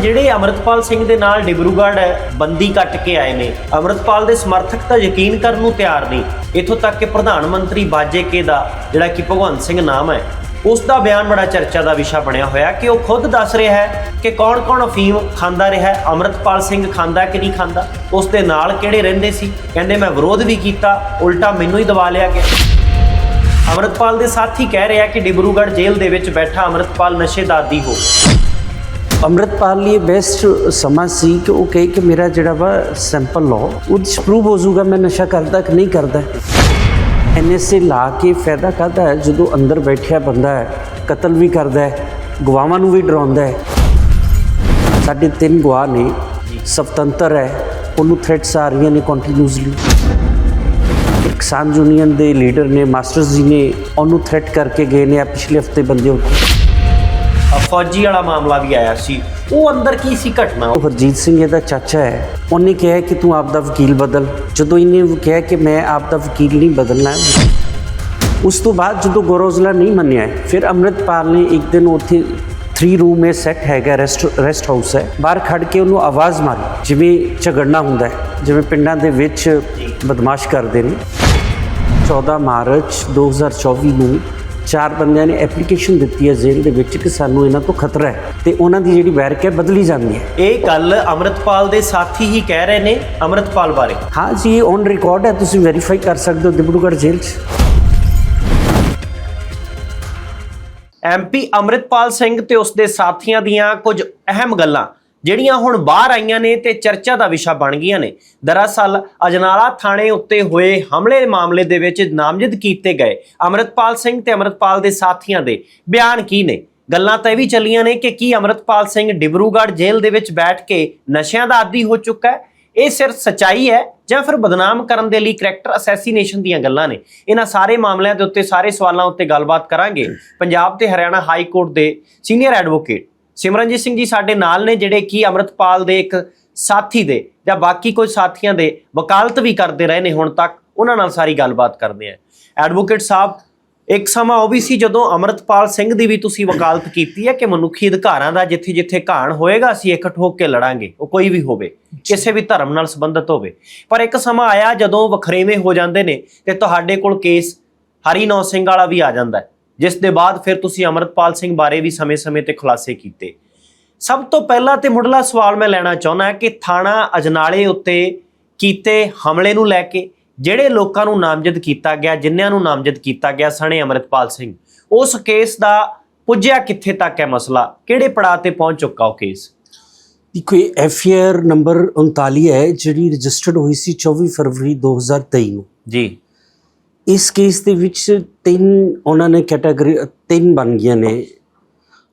ਜਿਹੜੇ ਅਮਰਤਪਾਲ ਸਿੰਘ ਦੇ ਨਾਲ ਡਿਬਰੂਗੜ੍ਹ ਬੰਦੀ ਕੱਟ ਕੇ ਆਏ ਨੇ। ਅਮਰਤਪਾਲ ਦੇ ਸਮਰਥਕ ਤਾਂ ਯਕੀਨ ਕਰਨ ਨੂੰ ਤਿਆਰ ਨਹੀਂ ਇਥੋਂ ਤੱਕ ਕਿ ਪ੍ਰਧਾਨ ਮੰਤਰੀ ਬਾਜੇਕੇ ਦਾ ਜਿਹੜਾ ਕਿ ਭਗਵੰਤ ਸਿੰਘ ਨਾਮ ਹੈ, ਉਸ ਦਾ ਬਿਆਨ ਬੜਾ ਚਰਚਾ ਦਾ ਵਿਸ਼ਾ ਬਣਿਆ ਹੋਇਆ ਕਿ ਉਹ ਖੁਦ ਦੱਸ ਰਿਹਾ ਹੈ ਕਿ ਕੌਣ-ਕੌਣ ਅਫੀਮ ਖਾਂਦਾ ਰਿਹਾ ਹੈ, ਅਮਰਤਪਾਲ ਸਿੰਘ ਖਾਂਦਾ ਕਿ ਨਹੀਂ ਖਾਂਦਾ, ਉਸ ਦੇ ਨਾਲ ਕਿਹੜੇ ਰਹਿੰਦੇ ਸੀ? ਕਹਿੰਦੇ, ਮੈਂ ਵਿਰੋਧ ਵੀ ਕੀਤਾ, ਉਲਟਾ ਮੈਨੂੰ ਹੀ ਦਬਾ ਲਿਆ ਗਿਆ। ਅਮਰਤਪਾਲ ਦੇ ਸਾਥੀ ਕਹਿ ਰਿਹਾ ਕਿ ਡਿਬਰੂਗੜ੍ਹ ਜੇਲ੍ਹ ਦੇ ਵਿੱਚ ਬੈਠਾ ਅਮਰਤਪਾਲ ਨਸ਼ੇ ਦਾ ਆਦੀ ਹੋ ਅੰਮ੍ਰਿਤਪਾਲ ਲਈ ਬੈਸਟ ਸਮਾਂ ਸੀ ਕਿ ਉਹ ਕਹੇ ਕਿ ਮੇਰਾ ਜਿਹੜਾ ਵਾ ਸੈਂਪਲ ਲਓ ਉਹ 'ਚ ਪ੍ਰੂਵ ਹੋ ਜਾਊਗਾ ਮੈਂ ਨਸ਼ਾ ਕਰਦਾ ਕਿ ਨਹੀਂ ਕਰਦਾ। ਐਨਐਸਏ ਲਾ ਕੇ ਫਾਇਦਾ ਕਾਹਦਾ ਹੈ? ਜਦੋਂ ਅੰਦਰ ਬੈਠਿਆ ਬੰਦਾ ਹੈ, ਕਤਲ ਵੀ ਕਰਦਾ ਹੈ, ਗਵਾਹਾਂ ਨੂੰ ਵੀ ਡਰਾਉਂਦਾ ਹੈ। ਸਾਡੇ ਤਿੰਨ ਗਵਾ ਨੇ, ਸਵਤੰਤਰ ਹੈ, ਉਹਨੂੰ ਥ੍ਰੈਟਸ ਆ ਰਹੀਆਂ ਨੇ ਕੰਟੀਨਿਊਸਲੀ ਕਿਸਾਨ ਯੂਨੀਅਨ ਦੇ ਲੀਡਰ ਨੇ ਮਾਸਟਰਸ ਜੀ ਨੇ ਉਹਨੂੰ ਥ੍ਰੈਟ ਕਰਕੇ ਗਏ ਨੇ ਆ ਪਿਛਲੇ ਹਫ਼ਤੇ ਬੰਦੇ ਉੱਤੇ। ਫੌਜੀ ਵਾਲਾ ਮਾਮਲਾ ਵੀ ਆਇਆ ਸੀ। ਉਹ ਅੰਦਰ ਕੀ ਸੀ ਘਟਨਾ? ਉਹ ਹਰਜੀਤ ਸਿੰਘ ਇਹਦਾ ਚਾਚਾ ਹੈ। ਉਹਨੇ ਕਿਹਾ ਕਿ ਤੂੰ ਆਪ ਦਾ ਵਕੀਲ ਬਦਲ। ਜਦੋਂ ਇਹਨੇ ਕਿਹਾ ਕਿ ਮੈਂ ਆਪ ਦਾ ਵਕੀਲ ਨਹੀਂ ਬਦਲਣਾ। ਹੈ ਉਸ ਤੋਂ ਬਾਅਦ ਜਦੋਂ ਗੋਰੋਜ਼ਲਾ ਨਹੀਂ ਮੰਨਿਆ ਹੈ, ਫਿਰ ਅੰਮ੍ਰਿਤਪਾਲ ਨੇ ਇੱਕ ਦਿਨ ਉੱਥੇ 3 ਰੂਮ ਮੇ ਸੈੱਟ ਹੈਗਾ ਰੈਸਟ ਰੈਸਟ ਹਾਊਸ ਹੈ। ਬਾਹਰ ਖੜ ਕੇ ਉਹਨੂੰ ਆਵਾਜ਼ ਮਾਰੀ ਜਿਵੇਂ ਝਗੜਨਾ ਹੁੰਦਾ ਹੈ ਜਿਵੇਂ ਪਿੰਡਾਂ ਦੇ ਵਿੱਚ ਬਦਮਾਸ਼ ਕਰਦੇ ਨੇ। 14 ਮਾਰਚ 2024 ਨੂੰ ਚਾਰ ਬੰਦਿਆਂ ਨੇ ਐਪਲੀਕੇਸ਼ਨ ਦਿੱਤੀ ਹੈ ਜੇਲ੍ਹ ਦੇ ਵਿੱਚ ਕਿ ਸਾਨੂੰ ਇਹਨਾਂ ਤੋਂ ਖਤਰਾ ਹੈ ਤੇ ਉਹਨਾਂ ਦੀ ਜਿਹੜੀ ਬੈਰਕ ਹੈ ਬਦਲੀ ਜਾਂਦੀ ਹੈ। ਇਹ ਗੱਲ ਅਮਰਤਪਾਲ ਦੇ ਸਾਥੀ ਹੀ ਕਹਿ ਰਹੇ ਨੇ ਅਮਰਤਪਾਲ ਬਾਰੇ। ਹਾਂ ਜੀ ਇਹ ਔਨ ਰਿਕਾਰਡ ਹੈ ਤੁਸੀਂ ਵੈਰੀਫਾਈ ਕਰ ਸਕਦੇ ਹੋ ਦਿਬੜੂਗੜ੍ਹ ਜੇਲ੍ਹ 'ਚ। ਐਮਪੀ ਅਮਰਿਤਪਾਲ ਸਿੰਘ ਤੇ ਉਸ ਦੇ ਸਾਥੀਆਂ ਦੀਆਂ ਕੁਝ ਅਹਿਮ ਗੱਲਾਂ। ਜਿਹੜੀਆਂ ਹੁਣ ਬਾਹਰ ਆਈਆਂ ਨੇ ਤੇ ਚਰਚਾ ਦਾ ਵਿਸ਼ਾ ਬਣ ਗਈਆਂ ਨੇ। ਦਰਅਸਲ, ਅਜਨਾਲਾ ਥਾਣੇ ਉੱਤੇ ਹੋਏ ਹਮਲੇ ਮਾਮਲੇ ਦੇ ਵਿੱਚ ਨਾਮਜ਼ਦ ਕੀਤੇ ਗਏ ਅਮਰਿਤਪਾਲ ਸਿੰਘ ਤੇ ਅਮਰਿਤਪਾਲ ਦੇ ਸਾਥੀਆਂ ਦੇ ਬਿਆਨ ਕੀ ਨੇ? ਗੱਲਾਂ ਤਾਂ ਇਹ ਵੀ ਚੱਲੀਆਂ ਨੇ ਕਿ ਕੀ ਅਮਰਿਤਪਾਲ ਸਿੰਘ ਡਿਬਰੂਗੜ੍ਹ ਜੇਲ੍ਹ ਦੇ ਵਿੱਚ ਬੈਠ ਕੇ ਨਸ਼ਿਆਂ ਦਾ ਆਦੀ ਹੋ ਚੁੱਕਾ ਹੈ? ਇਹ ਸਿਰਫ ਸਚਾਈ ਹੈ ਜਾਂ ਫਿਰ ਬਦਨਾਮ ਕਰਨ ਦੇ ਲਈ ਕਰੈਕਟਰ ਅਸੈਸੀਨੇਸ਼ਨ ਦੀਆਂ ਗੱਲਾਂ ਨੇ? ਇਹਨਾਂ ਸਾਰੇ ਮਾਮਲਿਆਂ ਦੇ ਉੱਤੇ, ਸਾਰੇ ਸਵਾਲਾਂ ਉੱਤੇ ਗੱਲਬਾਤ ਕਰਾਂਗੇ। ਪੰਜਾਬ ਤੇ ਹਰਿਆਣਾ ਹਾਈ ਕੋਰਟ ਦੇ ਸੀਨੀਅਰ ਐਡਵੋਕੇਟ ਸਿਮਰਨਜੀਤ ਸਿੰਘ ਜੀ ਸਾਡੇ ਨਾਲ ਨੇ ਜਿਹੜੇ ਕਿ ਅਮਰਤਪਾਲ ਦੇ ਇੱਕ ਸਾਥੀ ਦੇ ਜਾਂ ਬਾਕੀ ਕੋਈ ਸਾਥੀਆਂ ਦੇ ਵਕਾਲਤ ਵੀ ਕਰਦੇ ਰਹੇ ਨੇ ਹੁਣ ਤੱਕ, ਉਹਨਾਂ ਨਾਲ ਸਾਰੀ ਗੱਲਬਾਤ ਕਰਦੇ ਆ ਐਡਵੋਕੇਟ ਸਾਹਿਬ, ਇੱਕ ਸਮਾਂ ਉਹ ਵੀ ਸੀ ਜਦੋਂ ਅਮਰਤਪਾਲ ਸਿੰਘ ਦੀ ਵੀ ਤੁਸੀਂ ਵਕਾਲਤ ਕੀਤੀ ਹੈ ਕਿ ਮਨੁੱਖੀ ਅਧਿਕਾਰਾਂ ਦਾ ਜਿੱਥੇ ਜਿੱਥੇ ਘਾਣ ਹੋਏਗਾ, ਅਸੀਂ ਇੱਕ ਠੋਕ ਕੇ ਲੜਾਂਗੇ, ਉਹ ਕੋਈ ਵੀ ਹੋਵੇ, ਕਿਸੇ ਵੀ ਧਰਮ ਨਾਲ ਸੰਬੰਧਿਤ ਹੋਵੇ। ਪਰ ਇੱਕ ਸਮਾਂ ਆਇਆ ਜਦੋਂ ਵਖਰੇਵੇਂ ਹੋ ਜਾਂਦੇ ਨੇ ਤੇ ਤੁਹਾਡੇ ਕੋਲ ਕੇਸ ਹਰੀ ਨੌ ਸਿੰਘ ਵਾਲਾ ਵੀ ਆ ਜਾਂਦਾ ਹੈ। ਜਿਸ ਦੇ ਬਾਅਦ ਫਿਰ ਤੁਸੀਂ ਅਮਰਤਪਾਲ ਸਿੰਘ ਬਾਰੇ ਵੀ ਸਮੇਂ-ਸਮੇਂ ਤੇ ਖੁਲਾਸੇ ਕੀਤੇ। ਸਭ ਤੋਂ ਪਹਿਲਾਂ ਤੇ ਮੁੱਢਲਾ ਸਵਾਲ ਮੈਂ ਲੈਣਾ ਚਾਹੁੰਦਾ ਕਿ ਥਾਣਾ ਅਜਨਾਲੇ ਉੱਤੇ ਕੀਤੇ ਹਮਲੇ ਨੂੰ ਲੈ ਕੇ ਜਿਹੜੇ ਲੋਕਾਂ ਨੂੰ ਨਾਮਜ਼ਦ ਕੀਤਾ ਗਿਆ ਜਿਨ੍ਹਾਂ ਨੂੰ ਨਾਮਜ਼ਦ ਕੀਤਾ ਗਿਆ ਸਣੇ ਅਮਰਿਤਪਾਲ ਸਿੰਘ ਉਸ ਕੇਸ ਦਾ ਪੁੱਜਿਆ ਕਿੱਥੇ ਤੱਕ ਹੈ ਮਸਲਾ? ਕਿਹੜੇ ਪੜਾਅ ਤੇ ਪਹੁੰਚ ਚੁੱਕਾ ਉਹ ਕੇਸ? ਦੇਖੋ ਇਹ ਐਫਆਰ ਨੰਬਰ 39 ਹੈ ਜਿਹੜੀ ਰਜਿਸਟਰਡ ਹੋਈ ਸੀ 24 ਫਰਵਰੀ 2023 ਨੂੰ। ਜੀ। ਇਸ ਕੇਸ ਦੇ ਵਿੱਚ ਤਿੰਨ ਉਹਨਾਂ ਨੇ ਕੈਟਾਗਰੀ ਤਿੰਨ ਬਣ ਗਈਆਂ ਨੇ।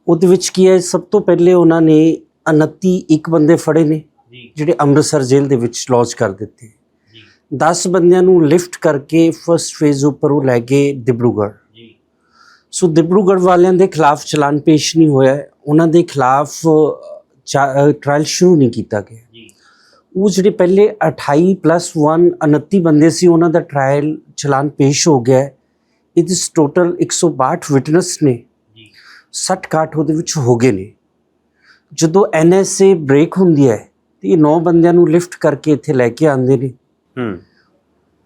ਉਹਦੇ ਵਿੱਚ ਕੀ ਹੈ ਸਭ ਤੋਂ ਪਹਿਲੇ ਉਹਨਾਂ ਨੇ 29 ਇੱਕ ਬੰਦੇ ਫੜੇ ਨੇ ਜਿਹੜੇ ਅੰਮ੍ਰਿਤਸਰ ਜੇਲ੍ਹ ਦੇ ਵਿੱਚ ਲੌਜ ਕਰ ਦਿੱਤੇ। 10 ਬੰਦਿਆਂ ਨੂੰ ਲਿਫਟ ਕਰਕੇ ਫਰਸਟ ਫੇਜ਼ ਉੱਪਰ ਉਹ ਲੈ ਗਏ ਦਿਬਰੂਗੜ੍ਹ। ਜੀ। ਸੋ ਦਿਬਰੂਗੜ੍ਹ ਵਾਲਿਆਂ ਦੇ ਖਿਲਾਫ ਚਲਾਨ ਪੇਸ਼ ਨਹੀਂ ਹੋਇਆ। ਉਹਨਾਂ ਦੇ ਖਿਲਾਫ ਟ੍ਰਾਇਲ ਸ਼ੁਰੂ ਨਹੀਂ ਕੀਤਾ ਗਿਆ। ਉਹ ਜਿਹੜੇ ਪਹਿਲੇ 28 ਪਲੱਸ 1 29 ਬੰਦੇ ਸੀ ਉਹਨਾਂ ਦਾ ਟ੍ਰਾਇਲ ਚਲਾਨ ਪੇਸ਼ ਹੋ ਗਿਆ ਇਟ ਇਸ ਟੋਟਲ 162 ਵਿਟਨੈਸ ਨੇ ਜੀ। 60 ਕਾਟ ਉਹਦੇ ਵਿੱਚ ਹੋ ਗਏ ਨੇ। ਜਦੋਂ ਐਨਐਸਏ ਬ੍ਰੇਕ ਹੁੰਦੀ ਹੈ ਤੇ ਇਹ ਨੌ ਬੰਦਿਆਂ ਨੂੰ ਲਿਫਟ ਕਰਕੇ ਇੱਥੇ ਲੈ ਕੇ ਆਉਂਦੇ ਨੇ। ਹੂੰ।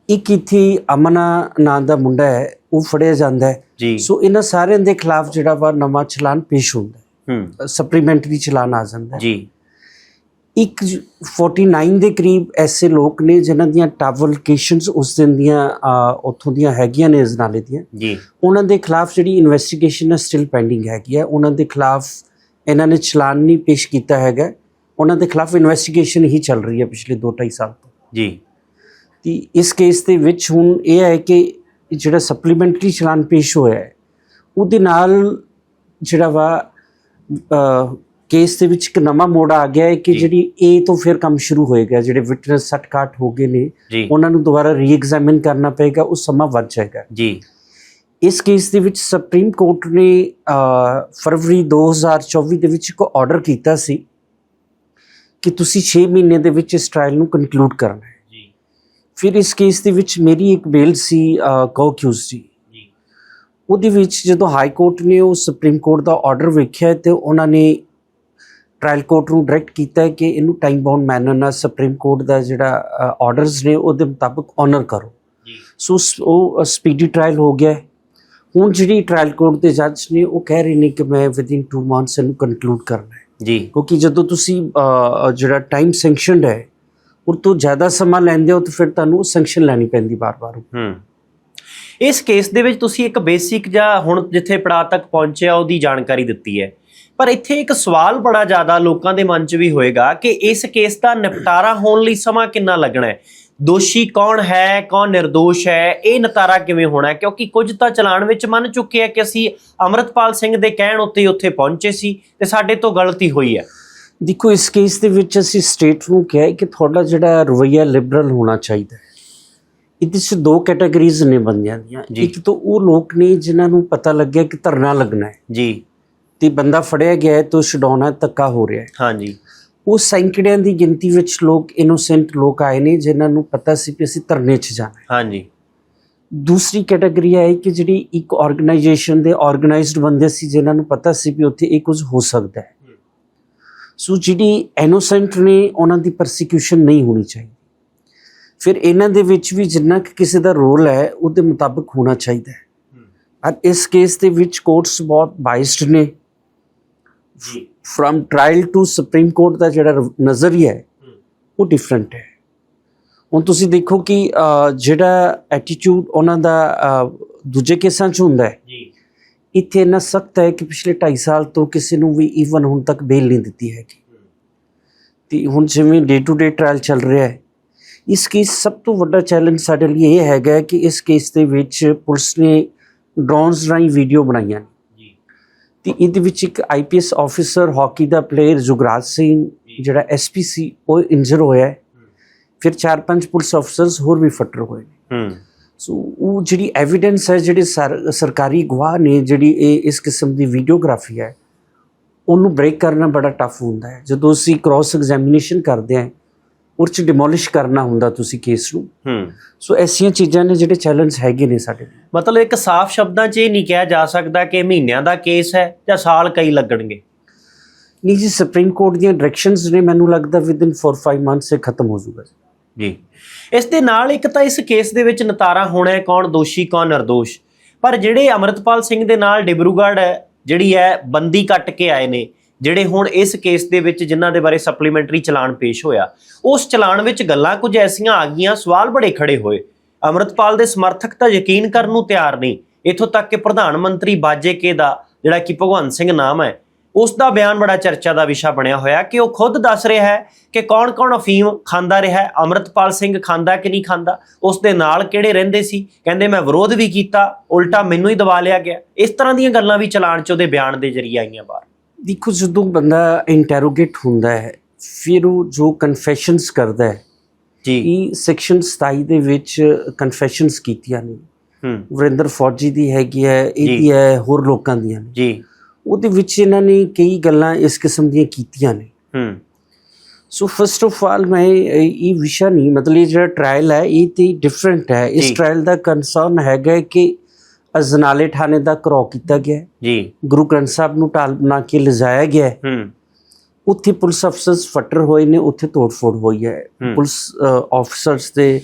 ਇੱਕ ਇੱਥੇ ਅਮਨਾ ਨਾਂ ਦਾ ਮੁੰਡਾ ਹੈ ਉਹ ਫੜਿਆ ਜਾਂਦਾ ਹੈ। ਸੋ ਇਹਨਾਂ ਸਾਰਿਆਂ ਦੇ ਖਿਲਾਫ ਜਿਹੜਾ ਵਾ ਨਵਾਂ ਚਲਾਨ ਪੇਸ਼ ਹੁੰਦਾ ਹੂੰ। ਹੈ। ਸਪਲੀਮੈਂਟਰੀ ਚਲਾਨ ਆ ਜਾਂਦਾ ਹੈ। ਜੀ। ਇੱਕ ਜ- 49 ਦੇ ਕਰੀਬ ਐਸੇ ਲੋਕ ਨੇ ਜਿਨ੍ਹਾਂ ਦੀਆਂ ਟਾਵਰ ਲੋਕੇਸ਼ਨਸ ਉਸ ਦਿਨ ਦੀਆਂ ਉੱਥੋਂ ਦੀਆਂ ਹੈਗੀਆਂ ਨੇ ਇਜ਼ਨਾਲੇ ਦੀਆਂ। ਜੀ। ਉਹਨਾਂ ਦੇ ਖਿਲਾਫ ਜਿਹੜੀ ਇਨਵੈਸਟੀਗੇਸ਼ਨ ਹੈ ਸਟਿਲ ਪੈਂਡਿੰਗ ਹੈਗੀ ਹੈ। ਉਹਨਾਂ ਦੇ ਖਿਲਾਫ ਇਹਨਾਂ ਨੇ ਚਲਾਨ ਨਹੀਂ ਪੇਸ਼ ਕੀਤਾ ਹੈਗਾ। ਉਹਨਾਂ ਦੇ ਖਿਲਾਫ ਇਨਵੈਸਟੀਗੇਸ਼ਨ ਹੀ ਚੱਲ ਰਹੀ ਹੈ ਪਿਛਲੇ 2.5 ਸਾਲ ਤੋਂ। ਜੀ। ਤੇ ਇਸ ਕੇਸ ਦੇ ਵਿੱਚ ਹੁਣ ਇਹ ਹੈ ਕਿ ਜਿਹੜਾ ਸਪਲੀਮੈਂਟਰੀ ਚਲਾਨ ਪੇਸ਼ ਹੋਇਆ ਹੈ ਉਹਦੇ ਨਾਲ ਜਿਹੜਾ ਵਾ ਕੇਸ ਦੇ ਵਿੱਚ ਇੱਕ ਨਵਾਂ ਮੋੜ ਆ ਗਿਆ ਹੈ ਕਿ। ਜਿਹੜੀ ਇਹ ਤੋਂ ਫਿਰ ਕੰਮ ਸ਼ੁਰੂ ਹੋਏਗਾ ਜਿਹੜੇ ਵਿਟਨੈਸ ਸੱਟ ਕਾਟ ਹੋ ਗਏ ਨੇ ਉਹਨਾਂ ਨੂੰ ਦੁਬਾਰਾ ਰੀ-ਐਗਜ਼ਾਮਿਨ ਕਰਨਾ ਪਏਗਾ ਉਹ ਸਮਾਂ ਵੱਧ ਜਾਏਗਾ। ਜੀ। ਇਸ ਕੇਸ ਦੇ ਵਿੱਚ ਸੁਪਰੀਮ ਕੋਰਟ ਨੇ ਫਰਵਰੀ 2024 ਦੇ ਵਿੱਚ ਇੱਕ ਆਰਡਰ ਕੀਤਾ ਸੀ ਕਿ ਤੁਸੀਂ 6 ਮਹੀਨੇ ਦੇ ਵਿੱਚ ਇਸ ਟ੍ਰਾਇਲ ਨੂੰ ਕਨਕਲੂਡ ਕਰਨਾ ਹੈ। ਜੀ। ਫਿਰ ਇਸ ਕੇਸ ਦੇ ਵਿੱਚ ਮੇਰੀ ਇੱਕ ਬੇਲ ਸੀ ਕੋਕਿਊਸ ਦੀ ਉਹਦੇ ਵਿੱਚ ਜਦੋਂ ਹਾਈ ਕੋਰਟ ਨੇ ਉਹ ਸੁਪਰੀਮ ਕੋਰਟ ਦਾ ਆਰਡਰ ਵੇਖਿਆ ਤੇ ਉਹਨਾਂ ਨੇ ਟ੍ਰਾਇਲ ਕੋਰਟ ਨੂੰ ਡਾਇਰੈਕਟ ਕੀਤਾ ਹੈ ਕਿ ਇਹਨੂੰ ਟਾਈਮ ਬਾਉਂਡ ਮੈਨਰ ਨਾਲ ਸੁਪਰੀਮ ਕੋਰਟ ਦਾ ਜਿਹੜਾ ਆਰਡਰਸ ਨੇ ਉਹਦੇ ਮੁਤਾਬਕ ਆਨਰ ਕਰੋ। ਜੀ। ਸੋ ਉਹ ਸਪੀਡੀ ਟ੍ਰਾਇਲ ਹੋ ਗਿਆ। ਹੁਣ ਜਿਹੜੀ ਟ੍ਰਾਇਲ ਕੋਰਟ ਦੇ ਜੱਜ ਨੇ ਉਹ ਕਹਿ ਰਹੇ ਨੇ ਕਿ ਮੈਂ ਵਿਦਿਨ 2 ਮੰਥਸ ਇਹਨੂੰ ਕਨਕਲੂਡ ਕਰਨਾ ਹੈ। ਜੀ। ਕਿਉਂਕਿ ਜਦੋਂ ਤੁਸੀਂ ਜਿਹੜਾ ਟਾਈਮ ਸੈਂਕਸ਼ਨਡ ਹੈ ਉਹ ਤੋਂ ਜ਼ਿਆਦਾ ਸਮਾਂ ਲੈਂਦੇ ਹੋ ਤਾਂ ਫਿਰ ਤੁਹਾਨੂੰ ਸੈਂਕਸ਼ਨ ਲੈਣੀ ਪੈਂਦੀ ਬਾਰ-ਬਾਰ ਹੂੰ। ਇਸ ਕੇਸ ਦੇ ਵਿੱਚ ਤੁਸੀਂ ਇੱਕ ਬੇਸਿਕ ਜਾਂ ਹੁਣ ਜਿੱਥੇ ਪੜਾਅ ਤੱਕ ਪਹੁੰਚਿਆ ਉਹਦੀ ਜਾਣਕਾਰੀ ਦਿੱਤੀ ਹੈ। ਪਰ ਇੱਥੇ ਇੱਕ ਸਵਾਲ ਬੜਾ ਜ਼ਿਆਦਾ ਲੋਕਾਂ ਦੇ ਮਨ 'ਚ ਵੀ ਹੋਏਗਾ ਕਿ ਇਸ ਕੇਸ ਦਾ ਨਿਪਟਾਰਾ ਹੋਣ ਲਈ ਸਮਾਂ ਕਿੰਨਾ ਲੱਗਣਾ ਹੈ? ਦੋਸ਼ੀ ਕੌਣ ਹੈ ਕੌਣ ਨਿਰਦੋਸ਼ ਹੈ ਇਹ ਨਿਪਟਾਰਾ ਕਿਵੇਂ ਹੋਣਾ ਹੈ? ਕਿਉਂਕਿ ਕੁਝ ਤਾਂ ਚਲਾਨ ਵਿੱਚ ਮੰਨ ਚੁੱਕੇ ਆ ਕਿ ਅਸੀਂ ਅਮਰਤਪਾਲ ਸਿੰਘ ਦੇ ਕਹਿਣ ਉੱਤੇ ਉੱਥੇ ਪਹੁੰਚੇ ਸੀ ਤੇ ਸਾਡੇ ਤੋਂ ਗਲਤੀ ਹੋਈ ਹੈ। ਦੇਖੋ ਇਸ ਕੇਸ ਦੇ ਵਿੱਚ ਅਸੀਂ ਸਟੇਟ ਨੂੰ ਕਿਹਾ ਕਿ ਤੁਹਾਡਾ ਜਿਹੜਾ ਰਵਈਆ ਲਿਬਰਲ ਹੋਣਾ ਚਾਹੀਦਾ ਹੈ। ਇਹਦੇ 'ਚ ਦੋ ਕੈਟਾਗਰੀਜ਼ ਨੇ ਬੰਦਿਆਂ ਦੀਆਂ। ਇੱਕ ਤਾਂ ਉਹ ਲੋਕ ਨੇ ਜਿਨ੍ਹਾਂ ਨੂੰ ਪਤਾ ਲੱਗਿਆ ਕਿ ਧਰਨਾ ਲੱਗਣਾ ਹੈ। ਜੀ। ਤੇ ਬੰਦਾ ਫੜਿਆ ਗਿਆ ਹੈ ਤਾਂ ਛਡਾਉਣਾ ਧੱਕਾ ਹੋ ਰਿਹਾ ਹੈ। ਹਾਂਜੀ। ਉਹ ਸੈਂਕੜਿਆਂ ਦੀ ਗਿਣਤੀ ਵਿੱਚ ਲੋਕ ਇਨੋਸੈਂਟ ਲੋਕ ਆਏ ਨੇ ਜਿਨ੍ਹਾਂ ਨੂੰ ਪਤਾ ਸੀ ਕਿ ਅਸੀਂ ਧਰਨੇ 'ਚ ਜਾਣਾ ਹਾਂਜੀ। ਦੂਸਰੀ ਕੈਟਾਗਰੀ ਹੈ ਕਿ ਜਿਹੜੀ ਇੱਕ ਆਰਗੇਨਾਈਜੇਸ਼ਨ ਦੇ ਆਰਗੇਨਾਈਜ਼ਡ ਬੰਦੇ ਸੀ ਜਿਨ੍ਹਾਂ ਨੂੰ ਪਤਾ ਸੀ ਵੀ ਉੱਥੇ ਇਹ ਕੁਝ ਹੋ ਸਕਦਾ ਹੈ। ਸੋ ਜਿਹੜੀ ਇਨੋਸੈਂਟ ਨੇ ਉਹਨਾਂ ਦੀ ਪਰਸੀਕਿਊਸ਼ਨ ਨਹੀਂ ਹੋਣੀ ਚਾਹੀਦੀ। ਫਿਰ ਇਹਨਾਂ ਦੇ ਵਿੱਚ ਵੀ ਜਿੰਨਾ ਕਿ ਕਿਸੇ ਦਾ ਰੋਲ ਹੈ ਉਹਦੇ ਮੁਤਾਬਕ ਹੋਣਾ ਚਾਹੀਦਾ ਹੈ। ਔਰ ਇਸ ਕੇਸ ਦੇ ਵਿੱਚ ਕੋਰਟਸ ਬਹੁਤ ਬਾਈਸਡ ਨੇ। From trial to supreme court ਦਾ ਜਿਹੜਾ ਨਜ਼ਰੀਆ ਹੈ ਉਹ ਡਿਫਰੈਂਟ ਹੈ। ਹੁਣ ਤੁਸੀਂ ਦੇਖੋ ਕਿ ਜਿਹੜਾ ਐਟੀਟਿਊਡ ਉਹਨਾਂ ਦਾ ਦੂਜੇ ਕੇਸਾਂ 'ਚ ਹੁੰਦਾ ਹੈ ਜੀ। ਇੱਥੇ ਇੰਨਾ ਸਖਤ ਹੈ ਕਿ ਪਿਛਲੇ 2.5 ਸਾਲ ਤੋਂ ਕਿਸੇ ਨੂੰ ਵੀ ਈਵਨ ਹੁਣ ਤੱਕ ਬੇਲ ਨਹੀਂ ਦਿੱਤੀ ਹੈਗੀ। ਤੇ ਹੁਣ ਜਿਵੇਂ ਡੇ ਟੂ ਡੇ ਟ੍ਰਾਇਲ ਚੱਲ ਰਿਹਾ ਹੈ ਇਸ ਕੇਸ ਸਭ ਤੋਂ ਵੱਡਾ ਚੈਲੰਜ ਸਾਡੇ ਲਈ ਇਹ ਹੈਗਾ ਹੈ ਕਿ ਇਸ ਕੇਸ ਦੇ ਵਿੱਚ ਪੁਲਿਸ ਨੇ ਡਰੋਨਸ ਰਾਹੀਂ ਵੀਡੀਓ ਬਣਾਈਆਂ ਤੇ ਇਹਦੇ ਵਿੱਚ ਇੱਕ ਆਈਪੀਐਸ ਆਫੀਸਰ ਹਾਕੀ ਦਾ ਪਲੇਅਰ ਜੁਗਰਾਜ ਸਿੰਘ ਜਿਹੜਾ ਐਸਪੀਸੀ ਉਹ ਇੰਜਰ ਹੋਇਆ ਫਿਰ ਚਾਰ ਪੰਜ ਪੁਲਿਸ ਅਫਸਰਸ ਹੋਰ ਵੀ ਫੱਟਰ ਹੋਏ ਹੂੰ। ਸੋ ਉਹ ਜਿਹੜੀ ਐਵੀਡੈਂਸ ਹੈ ਜਿਹੜੇ ਸਰ- ਸਰਕਾਰੀ ਗਵਾਹ ਨੇ ਜਿਹੜੀ ਇਹ ਇਸ ਕਿਸਮ ਦੀ ਵੀਡੀਓਗ੍ਰਾਫੀ ਹੈ ਉਹਨੂੰ ਬ੍ਰੇਕ ਕਰਨਾ ਬੜਾ ਟਫ ਹੁੰਦਾ ਹੈ। ਜਦੋਂ ਅਸੀਂ ਕ੍ਰਾਸ ਐਗਜ਼ਾਮੀਨੇਸ਼ਨ ਕਰਦੇ ਹਾਂ ਉਹ 'ਚ ਡਿਮੋਲਿਸ਼ ਕਰਨਾ ਹੁੰਦਾ ਤੁਸੀਂ ਕੇਸ ਨੂੰ। ਹੂੰ। ਸੋ ਐਸੀਆਂ ਚੀਜ਼ਾਂ ਨੇ ਜਿਹੜੇ ਚੈਲੰਜ ਹੈਗੇ ਨੇ ਸਾਡੇ। ਮਤਲਬ ਇੱਕ ਸਾਫ਼ ਸ਼ਬਦਾਂ 'ਚ ਇਹ ਨਹੀਂ ਕਿਹਾ ਜਾ ਸਕਦਾ ਕਿ ਮਹੀਨਿਆਂ ਦਾ ਕੇਸ ਹੈ ਜਾਂ ਸਾਲ ਕਈ ਲੱਗਣਗੇ। ਨਹੀਂ ਜੀ ਸੁਪਰੀਮ ਕੋਰਟ ਦੀਆਂ ਡਾਇਰੈਕਸ਼ਨਸ ਨੇ ਮੈਨੂੰ ਲੱਗਦਾ ਵਿਦਿਨ 4-5 ਮੰਥਸ ਇਹ ਖਤਮ ਹੋ ਜਾਊਗਾ ਜੀ। ਇਸ ਦੇ ਨਾਲ ਇੱਕ ਤਾਂ ਇਸ ਕੇਸ ਦੇ ਵਿੱਚ ਨਤਾਰਾ ਹੋਣਾ ਹੈ ਕੌਣ ਦੋਸ਼ੀ ਕੌਣ ਨਿਰਦੋਸ਼। ਪਰ ਜਿਹੜੇ ਅਮਰਤਪਾਲ ਸਿੰਘ ਦੇ ਨਾਲ ਡਿਬਰੂਗੜ੍ਹ ਜਿਹੜੀ ਹੈ ਬੰਦੀ ਕੱਟ ਕੇ ਆਏ ਨੇ ਜਿਹੜੇ ਹੁਣ ਇਸ ਕੇਸ ਦੇ ਵਿੱਚ ਜਿਨ੍ਹਾਂ ਦੇ ਬਾਰੇ ਸਪਲੀਮੈਂਟਰੀ ਚਲਾਨ ਪੇਸ਼ ਹੋਇਆ ਉਸ ਚਲਾਨ ਵਿੱਚ ਗੱਲਾਂ ਕੁਝ ਐਸੀਆਂ ਆ ਗਈਆਂ ਸਵਾਲ ਬੜੇ ਖੜੇ ਹੋਏ। ਅਮਰਤਪਾਲ ਦੇ ਸਮਰਥਕ ਤਾਂ ਯਕੀਨ ਕਰਨ ਨੂੰ ਤਿਆਰ ਨਹੀਂ। ਇਥੋਂ ਤੱਕ ਕਿ ਪ੍ਰਧਾਨ ਮੰਤਰੀ ਬਾਜੇਕੇ ਦਾ, ਜਿਹੜਾ ਕਿ ਭਗਵੰਤ ਸਿੰਘ ਨਾਮ ਹੈ, ਉਸ ਦਾ ਬਿਆਨ ਬੜਾ ਚਰਚਾ ਦਾ ਵਿਸ਼ਾ ਬਣਿਆ ਹੋਇਆ ਕਿ ਉਹ ਖੁਦ ਦੱਸ ਰਿਹਾ ਹੈ ਕਿ ਕੌਣ-ਕੌਣ ਅਫੀਮ ਖਾਂਦਾ ਰਿਹਾ ਹੈ, ਅਮਰਤਪਾਲ ਸਿੰਘ ਖਾਂਦਾ ਕਿ ਨਹੀਂ ਖਾਂਦਾ, ਉਸ ਦੇ ਨਾਲ ਕਿਹੜੇ ਰਹਿੰਦੇ ਸੀ? ਕਹਿੰਦੇ, ਮੈਂ ਵਿਰੋਧ ਵੀ ਕੀਤਾ, ਉਲਟਾ ਮੈਨੂੰ ਹੀ ਦਬਾ ਲਿਆ ਗਿਆ। ਇਸ ਤਰ੍ਹਾਂ ਦੀਆਂ ਗੱਲਾਂ ਵੀ ਚਲਾਨ 'ਚ ਉਹਦੇ ਬਿਆਨ ਦੇ ਜ਼ਰੀਏ ਆਈਆਂ ਬਾਹਰ। ਦੇਖੋ, ਜਦੋਂ ਬੰਦਾ ਇੰਟਰੋਗੇਟ ਹੁੰਦਾ ਹੈ, ਫਿਰ ਉਹ ਜੋ ਕਨਫੈਸ਼ਨਸ ਕਰਦਾ ਹੈ ਜੀ। ਇਹ ਸੈਕਸ਼ਨ 27 ਦੇ ਵਿੱਚ ਕਨਫੈਸ਼ਨਸ ਕੀਤੀਆਂ ਨੇ। ਹੂੰ। ਵਰਿੰਦਰ ਫੌਜੀ ਦੀ ਹੈਗੀ ਹੈ। ਇਹਦੀ ਹੈ ਹੋਰ ਲੋਕਾਂ ਦੀਆਂ ਨੇ। ਜੀ। ਉਹਦੇ ਵਿੱਚ ਇਹਨਾਂ ਨੇ ਕਈ ਗੱਲਾਂ ਇਸ ਕਿਸਮ ਦੀਆਂ ਕੀਤੀਆਂ ਨੇ। ਹੂੰ। ਸੋ ਫਸਟ ਆਫ ਆਲ ਮੈਂ ਇਹ ਵਿਸ਼ਾ ਨਹੀਂ ਮਤਲਬ ਇਹ ਜਿਹੜਾ ਟ੍ਰਾਇਲ ਹੈ ਇਹ ਤੇ ਡਿਫਰੈਂਟ ਹੈ। ਇਸ ਟ੍ਰਾਇਲ ਦਾ ਕੰਸਰਨ ਹੈਗਾ ਕਿ ਅਜਨਾਲੇ ਥਾਣੇ ਦਾ ਕਰੋ ਕੀਤਾ ਗਿਆ। ਜੀ। ਗੁਰੂ ਗ੍ਰੰਥ ਸਾਹਿਬ ਨੂੰ ਢਾਲ ਬਣਾ ਕੇ ਲਿਜਾਇਆ ਗਿਆ ਹੈ। ਉੱਥੇ ਪੁਲਿਸ ਅਫਸਰਸ ਫੱਟਰ ਹੋਏ ਨੇ ਉੱਥੇ ਤੋੜਫੋੜ ਹੋਈ ਹੈ। ਪੁਲਿਸ ਆਫਸਰਸ ਤੇ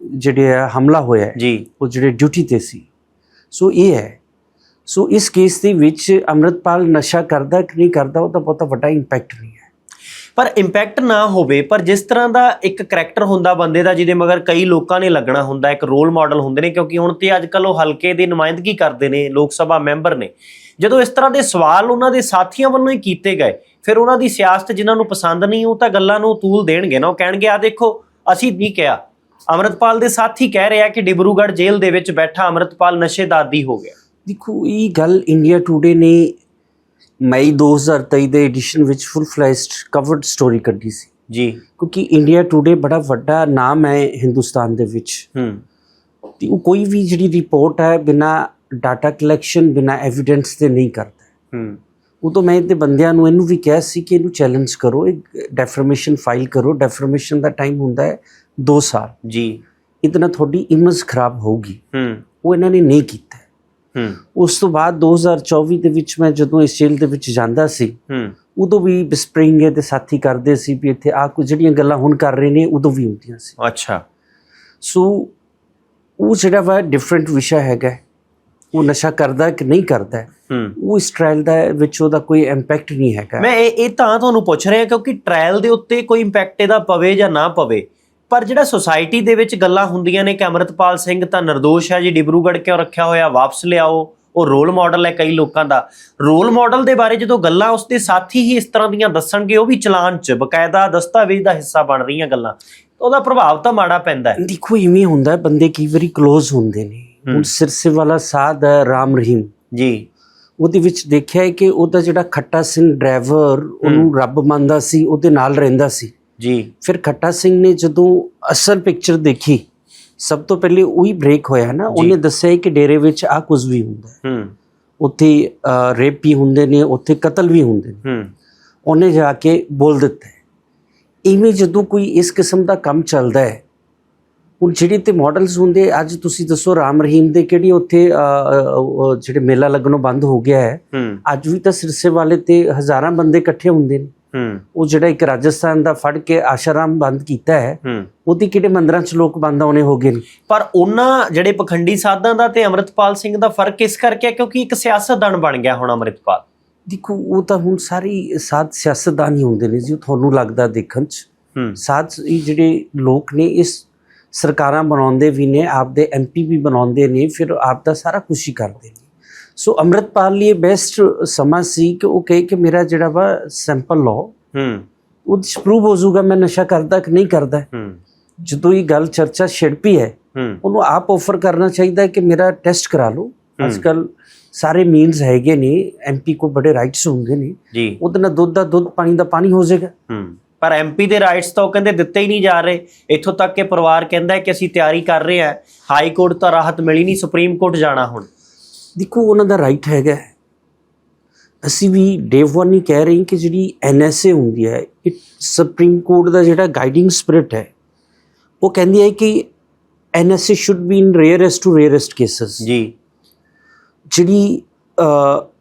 ਜਿਹੜੇ ਹੈ ਹਮਲਾ ਹੋਇਆ ਜੀ। ਉਹ ਜਿਹੜੇ ਡਿਊਟੀ ਤੇ ਸੀ। ਸੋ ਇਹ ਹੈ। ਸੋ ਇਸ ਕੇਸ ਦੇ ਵਿੱਚ ਅੰਮ੍ਰਿਤਪਾਲ ਨਸ਼ਾ ਕਰਦਾ ਕਿ ਨਹੀਂ ਕਰਦਾ ਉਹਦਾ ਬਹੁਤਾ ਵੱਡਾ ਇੰਪੈਕਟ ਨਹੀਂ ਹੈ। ਪਰ ਇੰਪੈਕਟ ਨਾ ਹੋਵੇ ਪਰ ਜਿਸ ਤਰ੍ਹਾਂ ਦਾ ਇੱਕ ਕੈਰੈਕਟਰ ਹੁੰਦਾ ਬੰਦੇ ਦਾ ਜਿਹਦੇ ਮਗਰ ਕਈ ਲੋਕਾਂ ਨੇ ਲੱਗਣਾ ਹੁੰਦਾ ਇੱਕ ਰੋਲ ਮਾਡਲ ਹੁੰਦੇ ਨੇ ਕਿਉਂਕਿ ਹੁਣ ਤੇ ਅੱਜ ਕੱਲ ਉਹ ਹਲਕੇ ਦੀ ਨੁਮਾਇੰਦਗੀ ਕਰਦੇ ਨੇ ਲੋਕ ਸਭਾ ਮੈਂਬਰ ਨੇ। ਜਦੋਂ ਇਸ ਤਰ੍ਹਾਂ ਦੇ ਸਵਾਲ ਉਹਨਾਂ ਦੇ ਸਾਥੀਆਂ ਵੱਲੋਂ ਹੀ ਕੀਤੇ ਗਏ ਫਿਰ ਉਹਨਾਂ ਦੀ ਸਿਆਸਤ ਜਿਨ੍ਹਾਂ ਨੂੰ ਪਸੰਦ ਨਹੀਂ ਉਹ ਤਾਂ ਗੱਲਾਂ ਨੂੰ ਤੂਲ ਦੇਣਗੇ ਨਾ। ਉਹ ਕਹਿਣਗੇ ਆ ਦੇਖੋ ਅਸੀਂ ਨਹੀਂ ਕਿਹਾ। ਅਮਰਤਪਾਲ ਦੇ ਸਾਥੀ ਕਹਿ ਰਿਹਾ ਕਿ ਡਿਬਰੂਗੜ੍ਹ ਜੇਲ੍ਹ ਦੇ ਵਿੱਚ ਬੈਠਾ ਅਮਰਤਪਾਲ ਨਸ਼ੇ ਦਾ ਆਦੀ ਹੋ ਗਿਆ। ਦੇਖੋ ਇਹ ਗੱਲ ਇੰਡੀਆ ਟੂਡੇ ਨੇ ਮਈ 2023 ਦੇ ਐਡੀਸ਼ਨ ਵਿੱਚ ਫੁੱਲ ਫਲੈਸ਼ਡ ਕਵਰਡ ਸਟੋਰੀ ਕੱਢੀ ਸੀ। ਜੀ। ਕਿਉਂਕਿ ਇੰਡੀਆ ਟੂਡੇ ਬੜਾ ਵੱਡਾ ਨਾਮ ਹੈ ਹਿੰਦੁਸਤਾਨ ਦੇ ਵਿੱਚ। ਹੂੰ। ਤੇ ਉਹ ਕੋਈ ਵੀ ਜਿਹੜੀ ਰਿਪੋਰਟ ਹੈ ਬਿਨਾ ਡਾਟਾ ਕਲੈਕਸ਼ਨ ਬਿਨਾ ਐਵੀਡੈਂਸ ਦੇ ਨਹੀਂ ਕਰਦਾ। ਹੂੰ। ਉਦੋਂ ਮੈਂ ਇਹਦੇ ਬੰਦਿਆਂ ਨੂੰ ਇਹਨੂੰ ਵੀ ਕਿਹਾ ਸੀ ਕਿ ਇਹਨੂੰ ਚੈਲੰਜ ਕਰੋ ਇੱਕ ਡੈਫਰਮੇਸ਼ਨ ਫਾਈਲ ਕਰੋ। ਡੈਫਰਮੇਸ਼ਨ ਦਾ ਟਾਈਮ ਹੁੰਦਾ ਹੈ 2 ਸਾਲ। ਜੀ। ਨਾਲ ਤੁਹਾਡੀ ਇਮੇਜ ਖਰਾਬ ਹੋਊਗੀ। ਹੂੰ। ਉਹ ਇਹਨਾਂ ਨੇ ਨਹੀਂ ਕੀਤਾ। ਹੂੰ। ਉਸ ਤੋਂ ਬਾਅਦ 2024 ਦੇ ਵਿੱਚ ਮੈਂ ਜਦੋਂ ਇਸ ਜੇਲ੍ਹ ਦੇ ਵਿੱਚ ਜਾਂਦਾ ਸੀ ਹੂੰ। ਉਦੋਂ ਵੀ ਬਿਸਪਰਿੰਗ ਦੇ ਸਾਥੀ ਕਰਦੇ ਸੀ ਵੀ ਇੱਥੇ ਆ ਕੁਝ ਜਿਹੜੀਆਂ ਗੱਲਾਂ ਹੁਣ ਕਰ ਰਹੇ ਨੇ ਉਦੋਂ ਵੀ ਹੁੰਦੀਆਂ ਸੀ। ਅੱਛਾ। ਸੋ ਉਹ ਜਿਹੜਾ ਵਾ ਡਿਫਰੈਂਟ ਵਿਸ਼ਾ ਹੈਗਾ। ਉਹ ਨਸ਼ਾ ਕਰਦਾ ਕਿ ਨਹੀਂ ਕਰਦਾ ਉਹ ਇਸ ਟ੍ਰਾਇਲ ਦਾ ਵਿੱਚ ਉਹਦਾ ਕੋਈ ਇੰਪੈਕਟ ਨਹੀਂ ਹੈਗਾ। ਮੈਂ ਇਹ ਇਹ ਤਾਂ ਤੁਹਾਨੂੰ ਪੁੱਛ ਰਿਹਾ ਕਿਉਂਕਿ ਟ੍ਰਾਇਲ ਦੇ ਉੱਤੇ ਕੋਈ ਇੰਪੈਕਟ ਇਹਦਾ ਪਵੇ ਜਾਂ ਨਾ ਪਵੇ ਪਰ ਜਿਹੜਾ ਸੋਸਾਇਟੀ ਦੇ ਵਿੱਚ ਗੱਲਾਂ ਹੁੰਦੀਆਂ ਨੇ ਕਿ ਅਮਰਤਪਾਲ ਸਿੰਘ ਤਾਂ ਨਿਰਦੋਸ਼ ਹੈ ਜੀ ਡਿਬਰੂਗੜ੍ਹ ਕਿਉਂ ਰੱਖਿਆ ਹੋਇਆ ਵਾਪਸ ਲਿਆਓ ਉਹ ਰੋਲ ਮਾਡਲ ਹੈ ਕਈ ਲੋਕਾਂ ਦਾ। ਰੋਲ ਮਾਡਲ ਦੇ ਬਾਰੇ ਜਦੋਂ ਗੱਲਾਂ ਉਸਦੇ ਸਾਥੀ ਹੀ ਇਸ ਤਰ੍ਹਾਂ ਦੀਆਂ ਦੱਸਣਗੇ ਉਹ ਵੀ ਚਲਾਨ 'ਚ ਬਕਾਇਦਾ ਦਸਤਾਵੇਜ਼ ਦਾ ਹਿੱਸਾ ਬਣ ਰਹੀਆਂ ਗੱਲਾਂ। ਉਹਦਾ ਪ੍ਰਭਾਵ ਤਾਂ ਮਾੜਾ ਪੈਂਦਾ ਹੈ। ਦੇਖੋ ਇਵੇਂ ਹੁੰਦਾ ਬੰਦੇ ਕਈ ਵਾਰੀ ক্লোਜ਼ ਹੁੰਦੇ ਨੇ। ਹੁਣ। ਸਿਰਸੇ ਵਾਲਾ ਸਾਧ ਹੈ ਰਾਮ ਰਹੀਮ। ਜੀ। ਉਹਦੇ ਵਿੱਚ ਦੇਖਿਆ ਹੈ ਕਿ ਉਹਦਾ ਜਿਹੜਾ ਖੱਟਾ ਸਿੰਘ ਡਰਾਈਵਰ ਉਹਨੂੰ ਰੱਬ ਮੰਨਦਾ ਸੀ ਉਹਦੇ ਨਾਲ ਰਹਿੰਦਾ ਸੀ। ਜੀ। ਫਿਰ ਖੱਟਾ ਸਿੰਘ ਨੇ ਜਦੋਂ ਅਸਲ ਪਿਕਚਰ ਦੇਖੀ ਸਭ ਤੋਂ ਪਹਿਲੇ ਉਹੀ ਬ੍ਰੇਕ ਹੋਇਆ ਨਾ ਉਹਨੇ ਦੱਸਿਆ ਕਿ ਡੇਰੇ ਵਿੱਚ ਆ ਕੁਝ ਵੀ ਹੁੰਦਾ ਹੈ। ਹੂੰ। ਉੱਥੇ ਰੇਪ ਵੀ ਹੁੰਦੇ ਨੇ ਉੱਥੇ ਕਤਲ ਵੀ ਹੁੰਦੇ ਨੇ। ਹੂੰ। ਉਹਨੇ ਜਾ ਕੇ ਬੋਲ ਦਿੱਤਾ। ਇਵੇਂ ਜਦੋਂ ਕੋਈ ਇਸ ਕਿਸਮ ਦਾ ਕੰਮ ਚੱਲਦਾ ਹੈ ਹੁਣ ਜਿਹੜੇ ਤੇ ਮਾਡਲਸ ਹੁੰਦੇ ਅੱਜ ਤੁਸੀਂ ਦੱਸੋ ਰਾਮ ਰਹੀਮ ਦੇ ਕਿਹੜੀ ਉੱਥੇ ਜਿਹੜੇ ਮੇਲਾ ਲੱਗਣੋਂ ਬੰਦ ਹੋ ਗਿਆ ਹੈ ਅੱਜ ਵੀ ਤਾਂ ਸਿਰਸੇ ਵਾਲੇ ਤੇ ਹਜ਼ਾਰਾਂ ਬੰਦੇ ਇਕੱਠੇ ਹੁੰਦੇ ਨੇ। ਉਹ ਜਿਹੜਾ ਇੱਕ ਰਾਜਸਥਾਨ ਦਾ ਫੜ ਕੇ ਆਸ਼ਰਮ ਬੰਦ ਕੀਤਾ ਹੈ ਉਹਦੇ ਕਿਹੜੇ ਮੰਦਰਾਂ 'ਚ ਲੋਕ ਬੰਦ ਆਉਣੇ ਹੋ ਗਏ ਨੇ? ਪਰ ਉਹਨਾਂ ਜਿਹੜੇ ਪਖੰਡੀ ਸਾਧਾਂ ਦਾ ਤੇ ਅਮਰਿਤਪਾਲ ਸਿੰਘ ਦਾ ਫ਼ਰਕ ਇਸ ਕਰਕੇ ਹੈ ਕਿਉਂਕਿ ਇੱਕ ਸਿਆਸਤਦਾਨ ਬਣ ਗਿਆ ਹੁਣ ਅਮਰਿਤਪਾਲ। ਦੇਖੋ ਉਹ ਤਾਂ ਹੁਣ ਸਾਰੀ ਸਾਧ ਸਿਆਸਤਦਾਨ ਹੀ ਹੁੰਦੇ ਨੇ ਜੀ ਤੁਹਾਨੂੰ ਲੱਗਦਾ ਦੇਖਣ 'ਚ। ਸਾਧ ਜਿਹੜੇ ਲੋਕ ਨੇ ਇਸ ਸਰਕਾਰਾਂ ਬਣਾਉਂਦੇ ਵੀ ਨੇ ਆਪਦੇ ਐਮਪੀ ਵੀ ਬਣਾਉਂਦੇ ਨੇ ਫਿਰ ਆਪ ਦਾ ਸਾਰਾ ਕੁਝ ਹੀ ਕਰਦੇ ਨੇ। ਸੋ ਅੰਮ੍ਰਿਤਪਾਲ ਲਈ ਬੈਸਟ ਸਮਾਂ ਸੀ ਕਿ ਉਹ ਕਹੇ ਕਿ ਮੇਰਾ ਜਿਹੜਾ ਵਾ ਸੈਂਪਲ ਲਾਓ। ਹੂੰ। ਉਹ ਪ੍ਰੂਵ ਹੋ ਜਾਊਗਾ ਮੈਂ ਨਸ਼ਾ ਕਰਦਾ ਕਿ ਨਹੀਂ ਕਰਦਾ। ਹੂੰ। ਜਦੋਂ ਇਹ ਗੱਲ ਚਰਚਾ ਛਿੜਪੀ ਹੈ ਹੂੰ। ਉਹਨੂੰ ਆਪ ਆਫਰ ਕਰਨਾ ਚਾਹੀਦਾ ਹੈ ਕਿ ਮੇਰਾ ਟੈਸਟ ਕਰਾ ਲਓ। ਹੂੰ। ਅੱਜ ਕੱਲ ਸਾਰੇ ਮੀਨਸ ਹੈਗੇ ਨੇ ਐਮਪੀ ਕੋ ਬੜੇ ਰਾਈਟਸ ਹੁੰਦੇ ਨੇ। ਜੀ। ਉਹਦੇ ਨਾਲ ਦੁੱਧ ਦਾ ਦੁੱਧ ਪਾਣੀ ਦਾ ਪਾਣੀ ਹੋ ਜਾਏਗਾ। ਹੂੰ। ਪਰ ਐਮਪੀ ਦੇ ਰਾਈਟਸ ਤਾਂ ਉਹ ਕਹਿੰਦੇ ਦਿੱਤੇ ਹੀ ਨਹੀਂ ਜਾ ਰਹੇ। ਇੱਥੋਂ ਤੱਕ ਕਿ ਪਰਿਵਾਰ ਕਹਿੰਦਾ ਹੈ ਕਿ ਅਸੀਂ ਤਿਆਰੀ ਕਰ ਰਹੇ ਹਾਂ। ਹਾਈ ਕੋਰਟ ਤਾਂ ਰਾਹਤ ਮਿਲੀ ਨਹੀਂ ਸੁਪਰੀਮ ਕੋਰਟ ਜਾਣਾ ਹੁਣ। ਦੇਖੋ ਉਹਨਾਂ ਦਾ ਰਾਈਟ ਹੈਗਾ। ਅਸੀਂ ਵੀ ਡੇ ਵਨ ਹੀ ਕਹਿ ਰਹੇ ਹਾਂ ਕਿ ਜਿਹੜੀ ਐਨਐਸਏ ਹੁੰਦੀ ਹੈ ਇਹ ਸੁਪਰੀਮ ਕੋਰਟ ਦਾ ਜਿਹੜਾ ਗਾਈਡਿੰਗ ਸਪਿਰਿਟ ਹੈ ਉਹ ਕਹਿੰਦੀ ਹੈ ਕਿ NSA should be in rarest to rarest cases ਜੀ। ਜਿਹੜੀ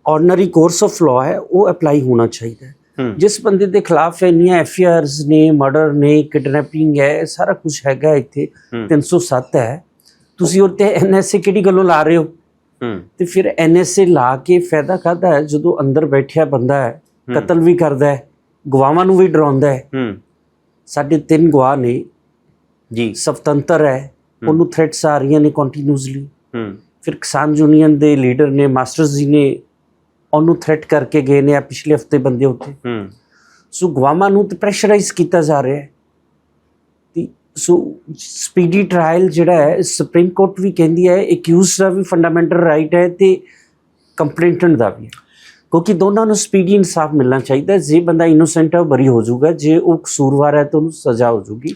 ਆਰਡੀਨਰੀ ਕੋਰਸ ਆਫ ਲਾਅ ਹੈ ਉਹ ਅਪਲਾਈ ਹੋਣਾ ਚਾਹੀਦਾ ਹੂੰ। ਜਿਸ ਬੰਦੇ ਦੇ ਖਿਲਾਫ ਇੰਨੀਆਂ ਐਫਆਈਆਰਸ ਨੇ ਮਰਡਰ ਨੇ ਕਿਡਨੈਪਿੰਗ ਹੈ ਸਾਰਾ ਕੁਝ ਹੈਗਾ ਇੱਥੇ। ਹੂੰ। 307 ਹੈ। ਤੁਸੀਂ ਉੱਤੇ ਐਨਐਸਏ ਕਿਹੜੀ ਗੱਲੋਂ ਲਾ ਰਹੇ ਹੋ? ਤੇ ਫਿਰ ਐਨਐਸਏ ਲਾ ਕੇ ਫਾਇਦਾ ਕਾਹਦਾ ਹੈ? ਜਦੋਂ ਅੰਦਰ ਬੈਠਿਆ ਬੰਦਾ ਹੈ। ਕਤਲ ਵੀ ਕਰਦਾ ਹੈ ਗਵਾਹਾਂ ਨੂੰ ਵੀ ਡਰਾਉਂਦਾ ਹੈ। ਸਾਡੇ ਤਿੰਨ ਗਵਾਹ ਨੇ। ਜੀ। ਸਵਤੰਤਰ ਹੈ। ਉਹਨੂੰ ਥ੍ਰੈਟਸ ਆ ਰਹੀਆਂ ਨੇ ਕੰਟੀਨਿਊਸਲੀ ਫਿਰ ਕਿਸਾਨ ਯੂਨੀਅਨ ਦੇ ਲੀਡਰ ਨੇ ਮਾਸਟਰਸ ਜੀ ਨੇ ਉਹਨੂੰ ਥ੍ਰੈਟ ਕਰਕੇ ਗਏ ਨੇ ਆ ਪਿਛਲੇ ਹਫ਼ਤੇ ਬੰਦੇ ਉੱਤੇ ਹੂੰ। ਸੋ ਗਵਾਹਾਂ ਨੂੰ ਤੇ ਪ੍ਰੈਸ਼ਰਾਈਜ਼ ਕੀਤਾ ਜਾ ਰਿਹਾ ਹੈ। ਤੇ ਸੋ ਸਪੀਡੀ ਟ੍ਰਾਇਲ ਜਿਹੜਾ ਹੈ ਸੁਪਰੀਮ ਕੋਰਟ ਵੀ ਕਹਿੰਦੀ ਹੈ ਅਕਿਊਜ਼ਡ ਦਾ ਵੀ ਫੰਡਾਮੈਂਟਲ ਰਾਈਟ ਹੈ ਤੇ ਕੰਪਲੇਂਟੈਂਟ ਦਾ ਵੀ ਕਿਉਂਕਿ ਦੋਨਾਂ ਨੂੰ ਸਪੀਡੀ ਇਨਸਾਫ ਮਿਲਣਾ ਚਾਹੀਦਾ ਜੇ ਬੰਦਾ ਇਨੋਸੈਂਟ ਹੈ ਬਰੀ ਹੋ ਜਾਊਗਾ। ਜੇ ਉਹ ਕਸੂਰਵਾਰ ਹੈ ਤਾਂ ਉਹਨੂੰ ਸਜ਼ਾ ਹੋ ਜਾਊਗੀ।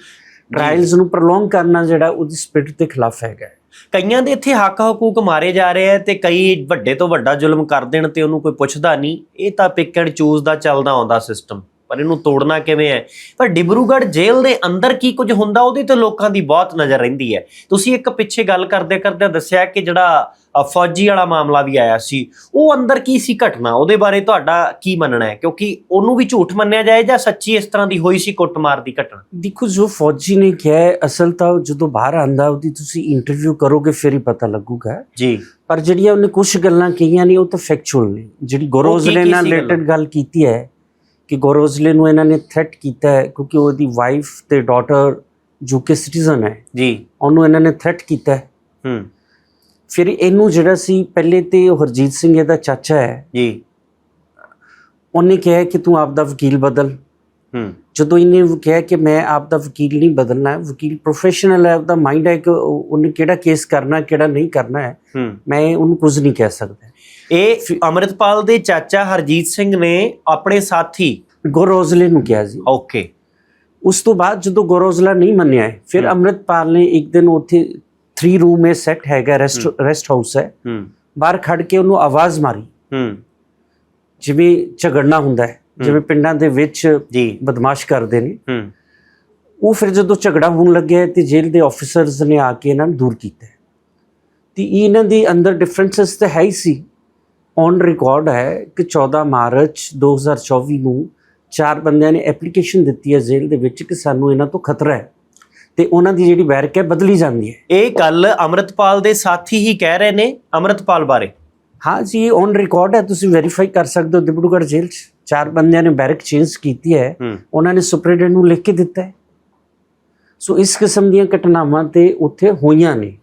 ਟ੍ਰਾਇਲਸ ਨੂੰ ਪ੍ਰੋਲੋਂਗ ਕਰਨਾ ਜਿਹੜਾ ਉਹਦੀ ਸਪਿਰਿਟ ਦੇ ਖਿਲਾਫ ਹੈਗਾ। ਕਈਆਂ ਦੇ ਇੱਥੇ ਹੱਕ ਹਕੂਕ ਮਾਰੇ ਜਾ ਰਹੇ ਆ ਤੇ ਕਈ ਵੱਡੇ ਤੋਂ ਵੱਡਾ ਜ਼ੁਲਮ ਕਰ ਦੇਣ ਤੇ ਉਹਨੂੰ ਕੋਈ ਪੁੱਛਦਾ ਨਹੀਂ। ਇਹ ਤਾਂ ਪਿਕ ਐਂਡ ਚੂਜ਼ ਦਾ ਚੱਲਦਾ ਆਉਂਦਾ ਸਿਸਟਮ ਪਰ ਇਹਨੂੰ ਤੋੜਨਾ ਕਿਵੇਂ ਹੈ? ਪਰ ਡਿਬਰੂਗੜ੍ਹ ਜੇਲ੍ਹ ਦੇ ਅੰਦਰ ਕੀ ਕੁਝ ਹੁੰਦਾ ਉਹਦੇ ਤੇ ਲੋਕਾਂ ਦੀ ਬਹੁਤ ਨਜ਼ਰ ਰਹਿੰਦੀ ਹੈ। ਤੁਸੀਂ ਇੱਕ ਪਿੱਛੇ ਗੱਲ ਕਰਦੇ ਕਰਦੇ ਦੱਸਿਆ ਕਿ ਜਿਹੜਾ ਫੌਜੀ ਵਾਲਾ ਮਾਮਲਾ ਵੀ ਆਇਆ ਸੀ ਉਹ ਅੰਦਰ ਕੀ ਸੀ ਘਟਨਾ? ਉਹਦੇ ਬਾਰੇ ਤੁਹਾਡਾ ਕੀ ਮੰਨਣਾ ਹੈ? ਕਿਉਂਕਿ ਉਹਨੂੰ ਵੀ ਝੂਠ ਮੰਨਿਆ ਜਾਏ ਜਾਂ ਸੱਚੀ ਇਸ ਤਰ੍ਹਾਂ ਦੀ ਹੋਈ ਸੀ ਕੁੱਟਮਾਰ ਦੀ ਘਟਨਾ? ਦੇਖੋ ਜੋ ਫੌਜੀ ਨੇ ਕਿਹਾ ਹੈ ਅਸਲ ਤਾਂ ਜਦੋਂ ਬਾਹਰ ਆਂਦਾ ਉਹਦੀ ਤੁਸੀਂ ਇੰਟਰਵਿਊ ਕਰੋਗੇ ਫਿਰ ਹੀ ਪਤਾ ਲੱਗੂਗਾ। ਜੀ। ਪਰ ਜਿਹੜੀਆਂ ਉਹਨੇ ਕੁਝ ਗੱਲਾਂ ਕਹੀਆਂ ਨੇ ਉਹ ਤਾਂ ਫੈਕਚੁਅਲ ਨੇ। ਜਿਹੜੀ ਗੋਰੋਜ਼ਲੇ ਕੀ ਨਾਲ ਰਿਲੇਟਡ ਗੱਲ ਕੀਤੀ ਹੈ ਕਿ ਗੋਰੋਜ਼ਲੇ ਨੂੰ ਇਹਨਾਂ ਨੇ ਥ੍ਰੈਟ ਕੀਤਾ ਹੈ ਕਿਉਂਕਿ ਉਹਦੀ ਵਾਈਫ ਤੇ ਡਾਟਰ ਜੋ ਕਿ ਸਿਟੀਜ਼ਨ ਹੈ। ਜੀ। ਉਹਨੂੰ ਇਹਨਾਂ ਨੇ ਥ੍ਰੈਟ ਕੀਤਾ ਹੈ। ਹੂੰ। ਫਿਰ ਇਹਨੂੰ ਜਿਹੜਾ ਸੀ ਪਹਿਲੇ ਤੇ ਉਹ ਹਰਜੀਤ ਸਿੰਘ ਇਹਦਾ ਚਾਚਾ ਹੈ। ਜੀ। ਉਹਨੇ ਕਿਹਾ ਕਿ ਤੂੰ ਆਪਦਾ ਵਕੀਲ ਬਦਲ। ਹੂੰ। ਜਦੋਂ ਇਹਨੇ ਕਿਹਾ ਕਿ ਮੈਂ ਆਪ ਦਾ ਵਕੀਲ ਨਹੀਂ ਬਦਲਣਾ ਹੈ ਵਕੀਲ ਪ੍ਰੋਫੈਸ਼ਨਲ ਹੈ ਉਹਦਾ ਮਾਈਂਡ ਹੈ ਕਿ ਉਹ- ਉਹਨੇ ਕਿਹੜਾ ਕੇਸ ਕਰਨਾ ਕਿਹੜਾ ਨਹੀਂ ਕਰਨਾ ਹੂੰ। ਮੈਂ ਉਹਨੂੰ ਕੁਝ ਨਹੀਂ ਕਹਿ ਸਕਦਾ। ਇਹ ਅਮਰਿਤਪਾਲ ਦੇ ਚਾਚਾ ਹਰਜੀਤ ਸਿੰਘ ਨੇ ਆਪਣੇ ਸਾਥੀ ਗੋਰੋਜ਼ਲੇ ਨੂੰ ਕਿਹਾ ਜੀ ਓਕੇ। ਉਸ ਤੋਂ ਬਾਅਦ ਜਦੋਂ ਗੋਰੋਜ਼ਲਾ ਨਹੀਂ ਮੰਨਿਆ ਹੈ, ਫਿਰ। ਅੰਮ੍ਰਿਤਪਾਲ ਨੇ ਇੱਕ ਦਿਨ ਉੱਥੇ 3 ਰੂਮ ਮੇ ਸੈੱਟ ਹੈਗਾ ਰੈਸਟ ਰੈਸਟ ਹਾਊਸ ਹੈ। ਹੂੰ। ਬਾਹਰ ਖੜ ਕੇ ਉਹਨੂੰ ਆਵਾਜ਼ ਮਾਰੀ। ਹੂੰ। ਜਿਵੇਂ ਝਗੜਨਾ ਹੁੰਦਾ ਹੈ ਜਿਵੇਂ ਪਿੰਡਾਂ ਦੇ ਵਿੱਚ ਜੀ। ਬਦਮਾਸ਼ ਕਰਦੇ ਨੇ। ਹੂੰ। ਉਹ ਫਿਰ ਜਦੋਂ ਝਗੜਾ ਹੋਣ ਲੱਗਿਆ ਤੇ ਜੇਲ੍ਹ ਦੇ ਆਫੀਸਰਸ ਨੇ ਆ ਕੇ ਇਹਨਾਂ ਨੂੰ ਦੂਰ ਕੀਤਾ ਹੈ। ਤੇ ਇਹਨਾਂ ਦੇ ਅੰਦਰ ਡਿਫਰੈਂਸਸ ਤਾਂ ਹੈ ਹੀ ਸੀ। ਔਨ ਰਿਕਾਰਡ ਹੈ ਕਿ 14 ਮਾਰਚ 2024 ਨੂੰ ਚਾਰ ਬੰਦਿਆਂ ਨੇ ਐਪਲੀਕੇਸ਼ਨ ਦਿੱਤੀ ਹੈ ਜੇਲ੍ਹ ਦੇ ਵਿੱਚ ਕਿ ਸਾਨੂੰ ਇਹਨਾਂ ਤੋਂ ਖਤਰਾ ਹੈ ਤੇ ਉਹਨਾਂ ਦੀ ਜਿਹੜੀ ਬੈਰਕ ਹੈ ਬਦਲੀ ਜਾਂਦੀ ਹੈ। ਇਹ ਗੱਲ ਅਮਰਤਪਾਲ ਦੇ ਸਾਥੀ ਹੀ ਕਹਿ ਰਹੇ ਨੇ ਅਮਰਤਪਾਲ ਬਾਰੇ। ਹਾਂ ਜੀ ਇਹ ਔਨ ਰਿਕਾਰਡ ਹੈ ਤੁਸੀਂ ਵੈਰੀਫਾਈ ਕਰ ਸਕਦੇ ਹੋ ਦਿਬੜੂਗੜ੍ਹ ਜੇਲ੍ਹ 'ਚ। ਚਾਰ ਬੰਦਿਆਂ ਨੇ ਬੈਰਕ ਚੇਂਜ ਕੀਤੀ ਹੈ ਹੂੰ। ਉਹਨਾਂ ਨੇ ਸੁਪਰਡੈਂਟ ਨੂੰ ਲਿਖ ਕੇ ਦਿੱਤਾ ਹੈ। ਸੋ ਇਸ ਕਿਸਮ ਦੀਆਂ ਘਟਨਾਵਾਂ ਤੇ ਉੱਥੇ ਹੋਈਆਂ ਨੇ।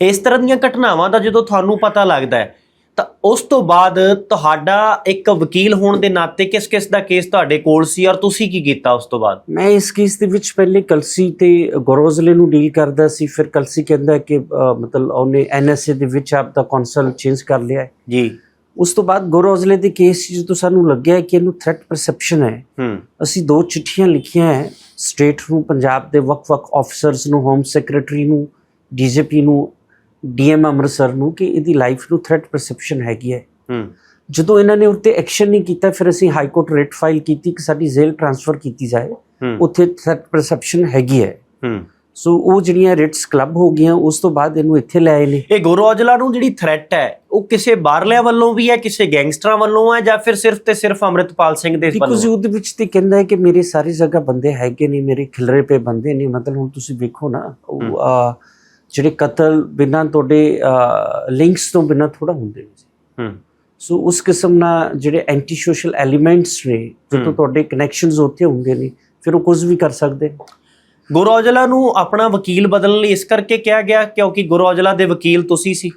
ਇਸ ਤਰ੍ਹਾਂ ਦੀਆਂ ਘਟਨਾਵਾਂ ਦਾ ਜਦੋਂ ਤੁਹਾਨੂੰ ਪਤਾ ਲੱਗਦਾ ਹੈ ਤਾਂ ਉਸ ਤੋਂ ਬਾਅਦ ਤੁਹਾਡਾ ਇੱਕ ਵਕੀਲ ਹੋਣ ਦੇ ਨਾਤੇ ਕਿਸ ਕਿਸ ਦਾ ਕੇਸ ਤੁਹਾਡੇ ਕੋਲ ਸੀ ਔਰ ਤੁਸੀਂ ਕੀ ਕੀਤਾ ਉਸ ਤੋਂ ਬਾਅਦ? ਮੈਂ ਇਸ ਕੇਸ ਦੇ ਵਿੱਚ ਪਹਿਲੇ ਕਲਸੀ ਤੇ ਗੋਰੋਜ਼ਲੇ ਨੂੰ ਡੀਲ ਕਰਦਾ ਸੀ ਫਿਰ ਕਲਸੀ ਕਹਿੰਦਾ ਕਿ ਮਤਲਬ ਉਹਨੇ ਐਨਐਸਏ ਦੇ ਵਿੱਚ ਆਪ ਦਾ ਕੌਂਸਲ ਚੇਂਜ ਕਰ ਲਿਆ ਜੀ। ਉਸ ਤੋਂ ਬਾਅਦ ਗੋਰੋਜ਼ਲੇ ਦੇ ਕੇਸ ਜਦੋਂ ਸਾਨੂੰ ਲੱਗਿਆ ਕਿ ਇਹਨੂੰ ਥ੍ਰੈਟ ਪਰਸੈਪਸ਼ਨ ਹੈ ਹੂੰ। ਅਸੀਂ ਦੋ ਚਿੱਠੀਆਂ ਲਿਖੀਆਂ ਹੈ ਸਟੇਟ ਨੂੰ ਪੰਜਾਬ ਦੇ ਵੱਖ-ਵੱਖ ਆਫੀਸਰਸ ਨੂੰ ਹੋਮ ਸੈਕਟਰੀ ਨੂੰ ਡੀਜੀਪੀ ਨੂੰ ਡੀਐਮ ਅੰਮ੍ਰਿਤਸਰ ਨੂੰ ਕਿ ਇਹਦੀ ਲਾਈਫ ਨੂੰ ਥ੍ਰੈਟ ਪਰਸੈਪਸ਼ਨ ਹੈਗੀ ਹੈ। ਹੂੰ। ਜਦੋਂ ਇਹਨਾਂ ਨੇ ਉੱਤੇ ਐਕਸ਼ਨ ਨਹੀਂ ਕੀਤਾ ਫਿਰ ਅਸੀਂ ਹਾਈ ਕੋਰਟ ਰੇਟ ਫਾਈਲ ਕੀਤੀ ਕਿ ਸਾਡੀ ਜੇਲ੍ਹ ਟ੍ਰਾਂਸਫਰ ਕੀਤੀ ਜਾਏ। ਉੱਥੇ ਥ੍ਰੈਟ ਪਰਸੈਪਸ਼ਨ ਹੈਗੀ ਹੈ। ਹੂੰ। ਸੋ ਉਹ ਜਿਹੜੀਆਂ ਰਿਟਸ ਕਲੱਬ ਹੋ ਗਈਆਂ ਉਸ ਤੋਂ ਬਾਅਦ ਇਹਨੂੰ ਇੱਥੇ ਲੈ ਆਏ ਨੇ। ਇਹ ਗੁਰੂ ਔਜਲਾ ਨੂੰ ਜਿਹੜੀ ਥ੍ਰੈਟ ਹੈ ਉਹ ਕਿਸੇ ਬਾਹਰਲਿਆਂ ਵੱਲੋਂ ਵੀ ਹੈ ਕਿਸੇ ਗੈਂਗਸਟਰਾਂ ਵੱਲੋਂ ਹੈ ਜਾਂ ਫਿਰ ਸਿਰਫ ਤੇ ਸਿਰਫ ਅਮਰਿਤਪਾਲ ਸਿੰਘ ਦੇ ਬਿਕੋਜ਼ ਵੱਲੋਂ ਉਹਦੇ ਵਿੱਚ ਤੇ ਕਹਿੰਦਾ ਹੈ ਕਿ ਮੇਰੇ ਸਾਰੀ ਜਗ੍ਹਾ ਬੰਦੇ ਹੈਗੇ ਨੇ ਮੇਰੇ ਖਿਲਰੇ ਪੇ ਬੰਦੇ ਨੇ। ਮਤਲਬ ਹੁਣ ਤੁਸੀਂ ਵੇਖੋ ਨਾ ਉਹ, ਜਿਹੜੇ ਕਤਲ ਬਿਨਾਂ ਤੁਹਾਡੇ ਲਿੰਕਸ ਤੋਂ ਬਿਨਾਂ ਥੋੜਾ ਹੁੰਦੇ ਨੇ ਹੂੰ। ਸੋ ਉਸ ਕਿਸਮ ਨਾਲ ਜਿਹੜੇ ਐਂਟੀ ਸੋਸ਼ਲ ਐਲੀਮੈਂਟਸ ਨੇ ਜਦੋਂ। ਤੁਹਾਡੇ ਕਨੈਕਸ਼ਨਸ ਉੱਥੇ ਹੁੰਦੇ ਨੇ ਫਿਰ ਉਹ ਕੁਝ ਵੀ ਕਰ ਸਕਦੇ ਗੁਰੂ ਔਜਲਾ ਨੂੰ ਆਪਣਾ ਵਕੀਲ ਬਦਲਣ ਲਈ ਇਸ ਕਰਕੇ ਕਿਹਾ ਗਿਆ ਕਿਉਂਕਿ ਗੁਰੂ ਔਜਲਾ ਦੇ ਵਕੀਲ ਤੁਸੀਂ ਸੀ।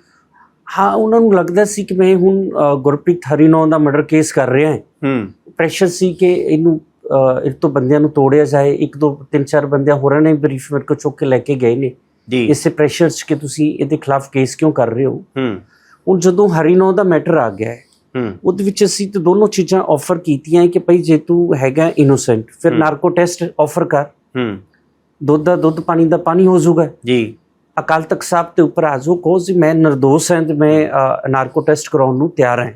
ਹਾਂ ਉਹਨਾਂ ਨੂੰ ਲੱਗਦਾ ਸੀ ਕਿ ਮੈਂ ਹੁਣ ਗੁਰਪ੍ਰੀਤ ਹਰੀਨੌ ਦਾ ਮਰਡਰ ਕੇਸ ਕਰ ਰਿਹਾ ਹਾਂ। ਹੂੰ। ਪ੍ਰੈਸ਼ਰ ਸੀ ਕਿ ਇਹਨੂੰ ਇਹ ਤੋਂ ਬੰਦਿਆਂ ਨੂੰ ਤੋੜਿਆ ਜਾਏ ਇੱਕ ਦੋ ਤਿੰਨ ਚਾਰ ਬੰਦਿਆਂ ਹੋਰਾਂ ਨੇ ਬਰੀਫ ਮੇਰੇ ਕੋ ਚੁੱਕ ਕੇ ਲੈ ਕੇ ਗਏ ਨੇ। ਜੀ। ਇਸੇ ਪ੍ਰੈਸ਼ਰ 'ਚ ਕਿ ਤੁਸੀਂ ਇਹਦੇ ਖਿਲਾਫ ਕੇਸ ਕਿਉਂ ਕਰ ਰਹੇ ਹੋ? ਹੂੰ। ਹੁਣ ਜਦੋਂ ਹਰੀਨੌ ਦਾ ਮੈਟਰ ਆ ਗਿਆ ਹੈ ਉਹਦੇ ਵਿੱਚ ਅਸੀਂ ਤੇ ਦੋਨੋਂ ਚੀਜ਼ਾਂ ਆਫਰ ਕੀਤੀਆਂ ਕਿ ਭਈ ਜੇ ਤੂੰ ਹੈਗਾ ਇਨੋਸੈਂਟ ਫਿਰ। ਨਾਰਕੋ ਟੈਸਟ ਆਫਰ ਕਰ। ਹੂੰ। ਦੁੱਧ ਦਾ ਦੁੱਧ ਪਾਣੀ ਦਾ ਪਾਣੀ ਹੋ ਜਾਊਗਾ। ਜੀ। ਅਕਾਲ ਤਖਤ ਸਾਹਿਬ ਤੇ ਉੱਪਰ ਆ ਜਾਓ ਕਹੋ ਜੀ ਮੈਂ ਨਿਰਦੋਸ਼ ਹਾਂ ਤੇ ਮੈਂ ਨਾਰਕੋ ਟੈਸਟ ਕਰਾਉਣ ਨੂੰ ਤਿਆਰ ਹਾਂ।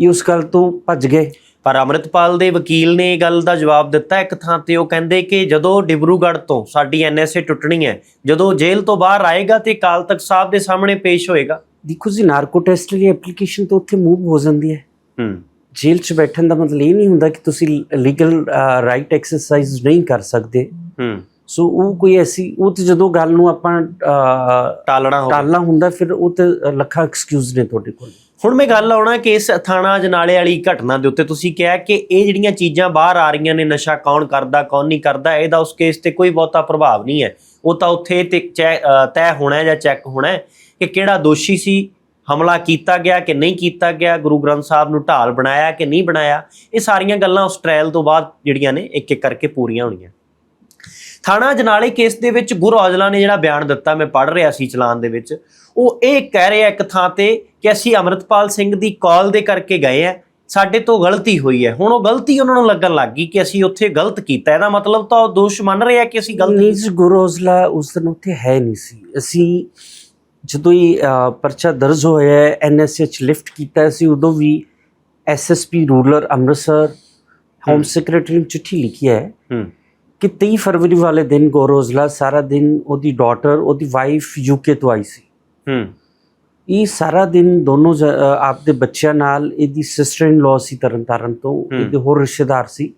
ਇਹ ਉਸ ਗੱਲ ਤੋਂ ਭੱਜ ਗਏ। ਪਰ ਅਮਰਿਤਪਾਲ ਦੇ ਵਕੀਲ ਨੇ ਇਹ ਗੱਲ ਦਾ ਜਵਾਬ ਦਿੱਤਾ। ਇੱਕ ਥਾਂ ਤੇ ਉਹ ਕਹਿੰਦੇ ਕਿ ਜਦੋਂ ਡਿਬਰੂਗੜ੍ਹ ਤੋਂ ਸਾਡੀ ਐਨਐਸਏ ਟੁੱਟਣੀ ਹੈ ਜਦੋਂ ਜੇਲ੍ਹ ਤੋਂ ਬਾਹਰ ਆਏਗਾ ਤੇ ਅਕਾਲ ਤਖਤ ਸਾਹਿਬ ਦੇ ਸਾਹਮਣੇ ਪੇਸ਼ ਹੋਏਗਾ। ਦੇਖੋ ਜੀ ਨਾਰਕੋ ਟੈਸਟ ਲਈ ਐਪਲੀਕੇਸ਼ਨ ਤਾਂ ਉੱਥੇ ਮੂਵ ਹੋ ਜਾਂਦੀ ਹੈ। ਹੂੰ। ਜੇਲ੍ਹ 'ਚ ਬੈਠਣ ਦਾ ਮਤਲਬ ਇਹ ਨਹੀਂ ਹੁੰਦਾ ਕਿ ਤੁਸੀਂ ਲੀਗਲ ਰਾਈਟ ਐਕਸਰਸਾਈਜ਼ ਨਹੀਂ ਕਰ ਸਕਦੇ। ਹੂੰ। ਸੋ ਉਹ ਕੋਈ ਐਸੀ ਉਹ ਤੇ ਜਦੋਂ ਗੱਲ ਨੂੰ ਆਪਾਂ ਟਾਲਣਾ ਹੋਵੇ। ਟਾਲਣਾ ਹੁੰਦਾ ਫਿਰ ਉਹ ਤੇ ਲੱਖਾਂ ਐਕਸਕਿਊਜ਼ ਨੇ ਤੁਹਾਡੇ ਕੋਲ। ਹੁਣ ਮੈਂ ਗੱਲ ਆਉਣਾ ਕਿ ਇਸ ਥਾਣਾ ਜਨਾਲੇ ਵਾਲੀ ਘਟਨਾ ਦੇ ਉੱਤੇ ਤੁਸੀਂ ਕਿਹਾ ਕਿ ਇਹ ਜਿਹੜੀਆਂ ਚੀਜ਼ਾਂ ਬਾਹਰ ਆ ਰਹੀਆਂ ਨੇ ਨਸ਼ਾ ਕੌਣ ਕਰਦਾ ਕੌਣ ਨਹੀਂ ਕਰਦਾ ਇਹਦਾ ਉਸ ਕੇਸ ਤੇ ਕੋਈ ਬਹੁਤਾ ਪ੍ਰਭਾਵ ਨਹੀਂ ਹੈ। ਉਹ ਤਾਂ ਉੱਥੇ ਤੇ ਤੈਅ ਹੋਣਾ ਹੈ ਜਾਂ ਚੈੱਕ ਹੋਣਾ ਹੈ ਕਿ ਕਿਹੜਾ ਦੋਸ਼ੀ ਸੀ ਹਮਲਾ ਕੀਤਾ ਗਿਆ ਕਿ ਨਹੀਂ ਕੀਤਾ ਗਿਆ ਗੁਰੂ ਗ੍ਰੰਥ ਸਾਹਿਬ ਨੂੰ ਢਾਲ ਬਣਾਇਆ ਕਿ ਨਹੀਂ ਬਣਾਇਆ। ਇਹ ਸਾਰੀਆਂ ਗੱਲਾਂ ਉਸ ਟ੍ਰਾਇਲ ਤੋਂ ਬਾਅਦ ਜਿਹੜੀਆਂ ਨੇ ਇੱਕ ਇੱਕ ਕਰਕੇ ਪੂਰੀਆਂ ਹੋਣੀਆਂ। ਥਾਣਾ ਜਨਾਲੇ ਕੇਸ ਦੇ ਵਿੱਚ ਗੁਰੂ ਔਜਲਾ ਨੇ ਜਿਹੜਾ ਬਿਆਨ ਦਿੱਤਾ ਮੈਂ ਪੜ੍ਹ ਰਿਹਾ ਸੀ ਚਲਾਨ ਦੇ ਵਿੱਚ। ਉਹ ਇਹ ਕਹਿ ਰਿਹਾ ਇੱਕ ਥਾਂ ਤੇ ਕਿ ਅਸੀਂ ਅਮਰਤਪਾਲ ਸਿੰਘ ਦੀ ਕਾਲ ਦੇ ਕਰਕੇ ਗਏ ਆ ਸਾਡੇ ਤੋਂ ਗਲਤੀ ਹੋਈ ਹੈ। ਹੁਣ ਉਹ ਗਲਤੀ ਉਹਨਾਂ ਨੂੰ ਲੱਗਣ ਲੱਗ ਗਈ ਕਿ ਅਸੀਂ ਉੱਥੇ ਗਲਤ ਕੀਤਾ। ਇਹਦਾ ਮਤਲਬ ਤਾਂ ਉਹ ਦੋਸ਼ ਮੰਨ ਰਿਹਾ ਕਿ ਅਸੀਂ ਗਲਤ ਨਹੀਂ ਜੀ ਗੁਰੋਜ਼ਲਾ ਉਸ ਦਿਨ ਉੱਥੇ ਹੈ ਨਹੀਂ ਸੀ। ਅਸੀਂ ਜਦੋਂ ਇਹ ਅ, ਪਰਚਾ ਦਰਜ ਹੋਇਆ ਐਨਐਸਏ ਚ ਲਿਫਟ ਕੀਤਾ ਸੀ ਉਦੋਂ ਵੀ ਐਸਐਸਪੀ ਰੂਰਲ ਅੰਮ੍ਰਿਤਸਰ ਹੋਮ ਹਮ। ਸੈਕਟਰੀ ਨੂੰ ਚਿੱਠੀ ਲਿਖੀ ਹੈ। ਹੂੰ। ਕਿ 23 ਫਰਵਰੀ ਵਾਲੇ ਦਿਨ ਗੋਰੋਜ਼ਲਾ ਸਾਰਾ ਦਿਨ ਉਹਦੀ ਡਾਟਰ ਉਹਦੀ ਵਾਈਫ ਯੂਕੇ ਤੋਂ ਆਈ ਸੀ। ਹੂੰ। ਇਹ ਸਾਰਾ ਦਿਨ ਦੋਨੋਂ ਆਪਦੇ ਬੱਚਿਆਂ ਨਾਲ ਇਹਦੀ ਸਿਸਟਰ ਇਨ ਲਾਅ ਸੀ ਤਰਨਤਾਰਨ ਤੋਂ। ਇਹਦੇ ਹੋਰ ਰਿਸ਼ਤੇਦਾਰ ਸੀ।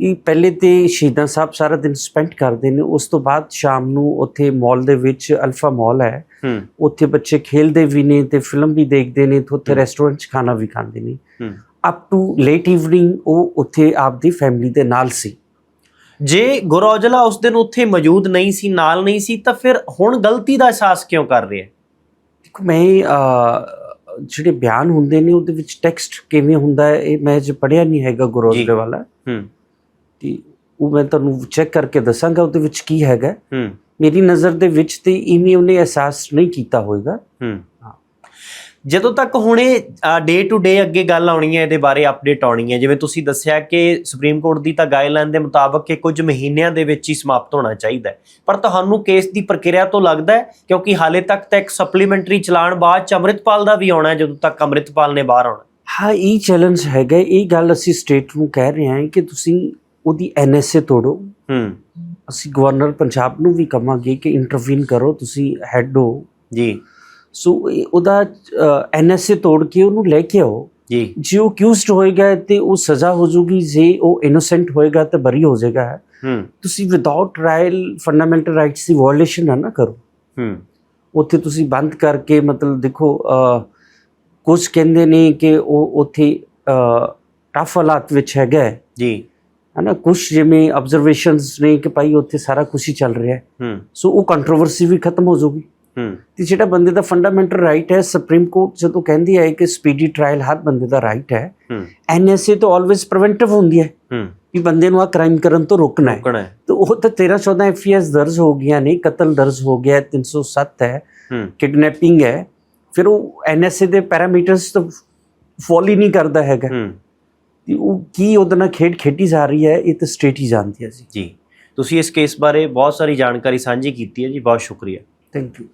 ਇਹ ਪਹਿਲੇ ਤੇ ਸ਼ਹੀਦਾਂ ਸਾਹਿਬ ਸਾਰਾ ਦਿਨ ਸਪੈਂਡ ਕਰਦੇ ਨੇ ਉਸ ਤੋਂ ਬਾਅਦ ਸ਼ਾਮ ਨੂੰ ਉੱਥੇ ਮਾਲ ਦੇ ਵਿੱਚ ਅਲਫਾ ਮਾਲ ਹੈ। ਹੂੰ। ਉੱਥੇ ਬੱਚੇ ਖੇਲਦੇ ਵੀ ਨੇ ਤੇ ਫਿਲਮ ਵੀ ਦੇਖਦੇ ਨੇ ਤੇ ਉੱਥੇ। ਰੈਸਟੋਰੈਂਟ 'ਚ ਖਾਣਾ ਵੀ ਖਾਂਦੇ ਨੇ। ਹੂੰ। ਅਪ ਟੂ ਲੇਟ ਈਵਨਿੰਗ ਉਹ ਉੱਥੇ ਆਪਦੀ ਫੈਮਿਲੀ ਦੇ ਨਾਲ ਸੀ। ਜੇ ਗੁਰੂ ਔਜਲਾ ਉਸ ਦਿਨ ਉੱਥੇ ਮੌਜੂਦ ਨਹੀਂ ਸੀ ਨਾਲ ਨਹੀਂ ਸੀ ਤਾਂ ਫਿਰ ਹੁਣ ਗਲਤੀ ਦਾ ਅਹਿਸਾਸ ਕਿਉਂ ਕਰ ਰਿਹਾ ਦੇਖੋ ਮੈਂ ਜਿਹੜੇ ਬਿਆਨ ਹੁੰਦੇ ਨੇ ਉਹਦੇ ਵਿੱਚ ਟੈਕਸਟ ਕਿਵੇਂ ਹੁੰਦਾ ਹੈ ਇਹ ਮੈਂ ਜੇ ਪੜਿਆ ਨਹੀਂ ਹੈਗਾ ਗੁਰੋਜ਼ਲੇ ਵਾਲਾ। ਹੂੰ। ਤੇ ਉਹ ਮੈਂ ਤੁਹਾਨੂੰ ਚੈੱਕ ਕਰਕੇ ਦੱਸਾਂਗਾ ਉਹਦੇ ਵਿੱਚ ਕੀ ਹੈਗਾ। ਹੂੰ। ਮੇਰੀ ਨਜ਼ਰ ਦੇ ਵਿੱਚ ਤੇ ਇਵੇਂ ਉਹਨੇ ਅਹਿਸਾਸ ਨਹੀਂ ਕੀਤਾ ਹੋਵੇਗਾ ਹੂੰ। ਜਦੋਂ ਤੱਕ ਹੁਣੇ ਡੇ ਟੂ ਡੇ ਅੱਗੇ ਗੱਲ ਆਉਣੀ ਹੈ ਇਹਦੇ ਬਾਰੇ ਅਪਡੇਟ ਆਉਣੀ ਹੈ ਜਿਵੇਂ ਤੁਸੀਂ ਦੱਸਿਆ ਕਿ ਸੁਪਰੀਮ ਕੋਰਟ ਦੀ ਤਾਂ ਗਾਈਡਲਾਈਨ ਦੇ ਮੁਤਾਬਕ ਕਿ ਕੁਝ ਮਹੀਨਿਆਂ ਦੇ ਵਿੱਚ ਹੀ ਸਮਾਪਤ ਹੋਣਾ ਚਾਹੀਦਾ ਪਰ ਤੁਹਾਨੂੰ ਕੇਸ ਦੀ ਪ੍ਰਕਿਰਿਆ ਤੋਂ ਲੱਗਦਾ ਹੈ ਕਿਉਂਕਿ ਹਾਲੇ ਤੱਕ ਤਾਂ ਇੱਕ ਸਪਲੀਮੈਂਟਰੀ ਚਲਾਨ ਬਾਅਦ ਚ ਅੰਮ੍ਰਿਤਪਾਲ ਦਾ ਵੀ ਆਉਣਾ ਹੈ ਜਦੋਂ ਤੱਕ ਅੰਮ੍ਰਿਤਪਾਲ ਨੇ ਬਾਹਰ ਆਉਣਾ ਹਾਂ। ਇਹ ਚੈਲੰਜ ਹੈਗਾ ਇਹ ਗੱਲ ਅਸੀਂ ਸਟੇਟ ਨੂੰ ਕਹਿ ਰਹੇ ਹਾਂ ਕਿ ਤੁਸੀਂ ਉਹਦੀ ਐਨਐਸਏ ਤੋੜੋ। ਹੂੰ। ਅਸੀਂ ਗਵਰਨਰ ਪੰਜਾਬ ਨੂੰ ਵੀ ਕਵਾਂਗੇ ਕਿ ਇੰਟਰਵੀਨ ਕਰੋ ਤੁਸੀਂ ਹੈਡ ਹੋ। ਜੀ। ਸੋ ਉਹਦਾ ਐਨਐਸਏ ਤੋੜ ਕੇ ਉਹਨੂੰ ਲੈ ਕੇ ਆਓ। ਜੀ। ਜੇ ਉਹ ਅਕਿਊਜ਼ਡ ਹੋਏਗਾ ਤੇ ਉਹ ਸਜ਼ਾ ਹੋ ਜੂਗੀ ਜੇ ਉਹ ਇਨੋਸੈਂਟ ਹੋਏਗਾ ਤਾਂ ਬਰੀ ਹੋ ਜਾਏਗਾ। ਹੂੰ। ਤੁਸੀਂ ਵਿਦਆਊਟ ਟ੍ਰਾਇਲ ਫੰਡਾਮੈਂਟਲ ਰਾਈਟਸ ਦੀ ਵਾਇਓਲੇਸ਼ਨ ਨਾ ਨਾ ਕਰੋ। ਹੂੰ। ਉੱਥੇ ਤੁਸੀਂ ਬੰਦ ਕਰਕੇ ਮਤਲਬ ਦੇਖੋ ਕੁਝ ਕਹਿੰਦੇ ਨੇ ਕਿ ਉਹ ਉੱਥੇ ਟਫ ਹਾਲਾਤ ਵਿੱਚ ਹੈਗਾ ਜੀ। ਹਨਾ ਕੁਝ ਜਿਵੇਂ ਆਬਜ਼ਰਵੇਸ਼ਨਸ ਨੇ ਕਿ ਭਾਈ ਉੱਥੇ ਸਾਰਾ ਕੁਝ ਹੀ ਚੱਲ ਰਿਹਾ ਹੈ। ਹੂੰ। ਸੋ ਉਹ ਕੰਟਰੋਵਰਸੀ ਵੀ ਖਤਮ ਹੋ ਜਾਊਗੀ। ਤੇ ਜਿਹੜਾ ਬੰਦੇ ਦਾ ਫੰਡਾਮੈਂਟਲ ਰਾਈਟ ਹੈ ਸੁਪਰੀਮ ਕੋਰਟ ਜਦੋਂ ਕਹਿੰਦੀ ਹੈ ਕਿ ਸਪੀਡੀ ਟ੍ਰਾਇਲ ਹਰ ਬੰਦੇ ਦਾ ਰਾਈਟ ਹੈ ਐਨਐਸਏ ਤਾਂ ਆਲਵੇਸ ਪ੍ਰੀਵੈਂਟਿਵ ਹੁੰਦੀ ਹੈ ਕਿ ਬੰਦੇ ਨੂੰ ਆ ਕ੍ਰਾਈਮ ਕਰਨ ਤੋਂ ਰੋਕਣਾ ਹੈ। ਤਾਂ ਉਹ ਤਾਂ 13 14 ਐਫਆਈਆਰਸ ਦਰਜ ਹੋ ਗਈਆਂ ਨੇ ਕਤਲ ਦਰਜ ਹੋ ਗਿਆ ਹੈ, 307 ਹੈ ਕਿਡਨੈਪਿੰਗ ਹੈ ਫਿਰ ਉਹ ਐਨਐਸਏ ਦੇ ਪੈਰਾਮੀਟਰਸ ਤਾਂ ਫੋਲ ਹੀ ਨਹੀਂ ਕਰਦਾ ਹੈਗਾ। ਤੇ ਉਹ ਕੀ ਉਹਦੇ ਨਾਲ ਖੇਡ ਖੇਡੀ ਜਾ ਰਹੀ ਹੈ ਇਹ ਤਾਂ ਸਟੇਟ ਹੀ ਜਾਣਦੀ ਹੈ ਜੀ। ਜੀ। ਤੁਸੀਂ ਇਸ ਕੇਸ ਬਾਰੇ ਬਹੁਤ ਸਾਰੀ ਜਾਣਕਾਰੀ ਸਾਂਝੀ ਕੀਤੀ ਹੈ ਜੀ ਬਹੁਤ ਸ਼ੁਕਰੀਆ। Thank you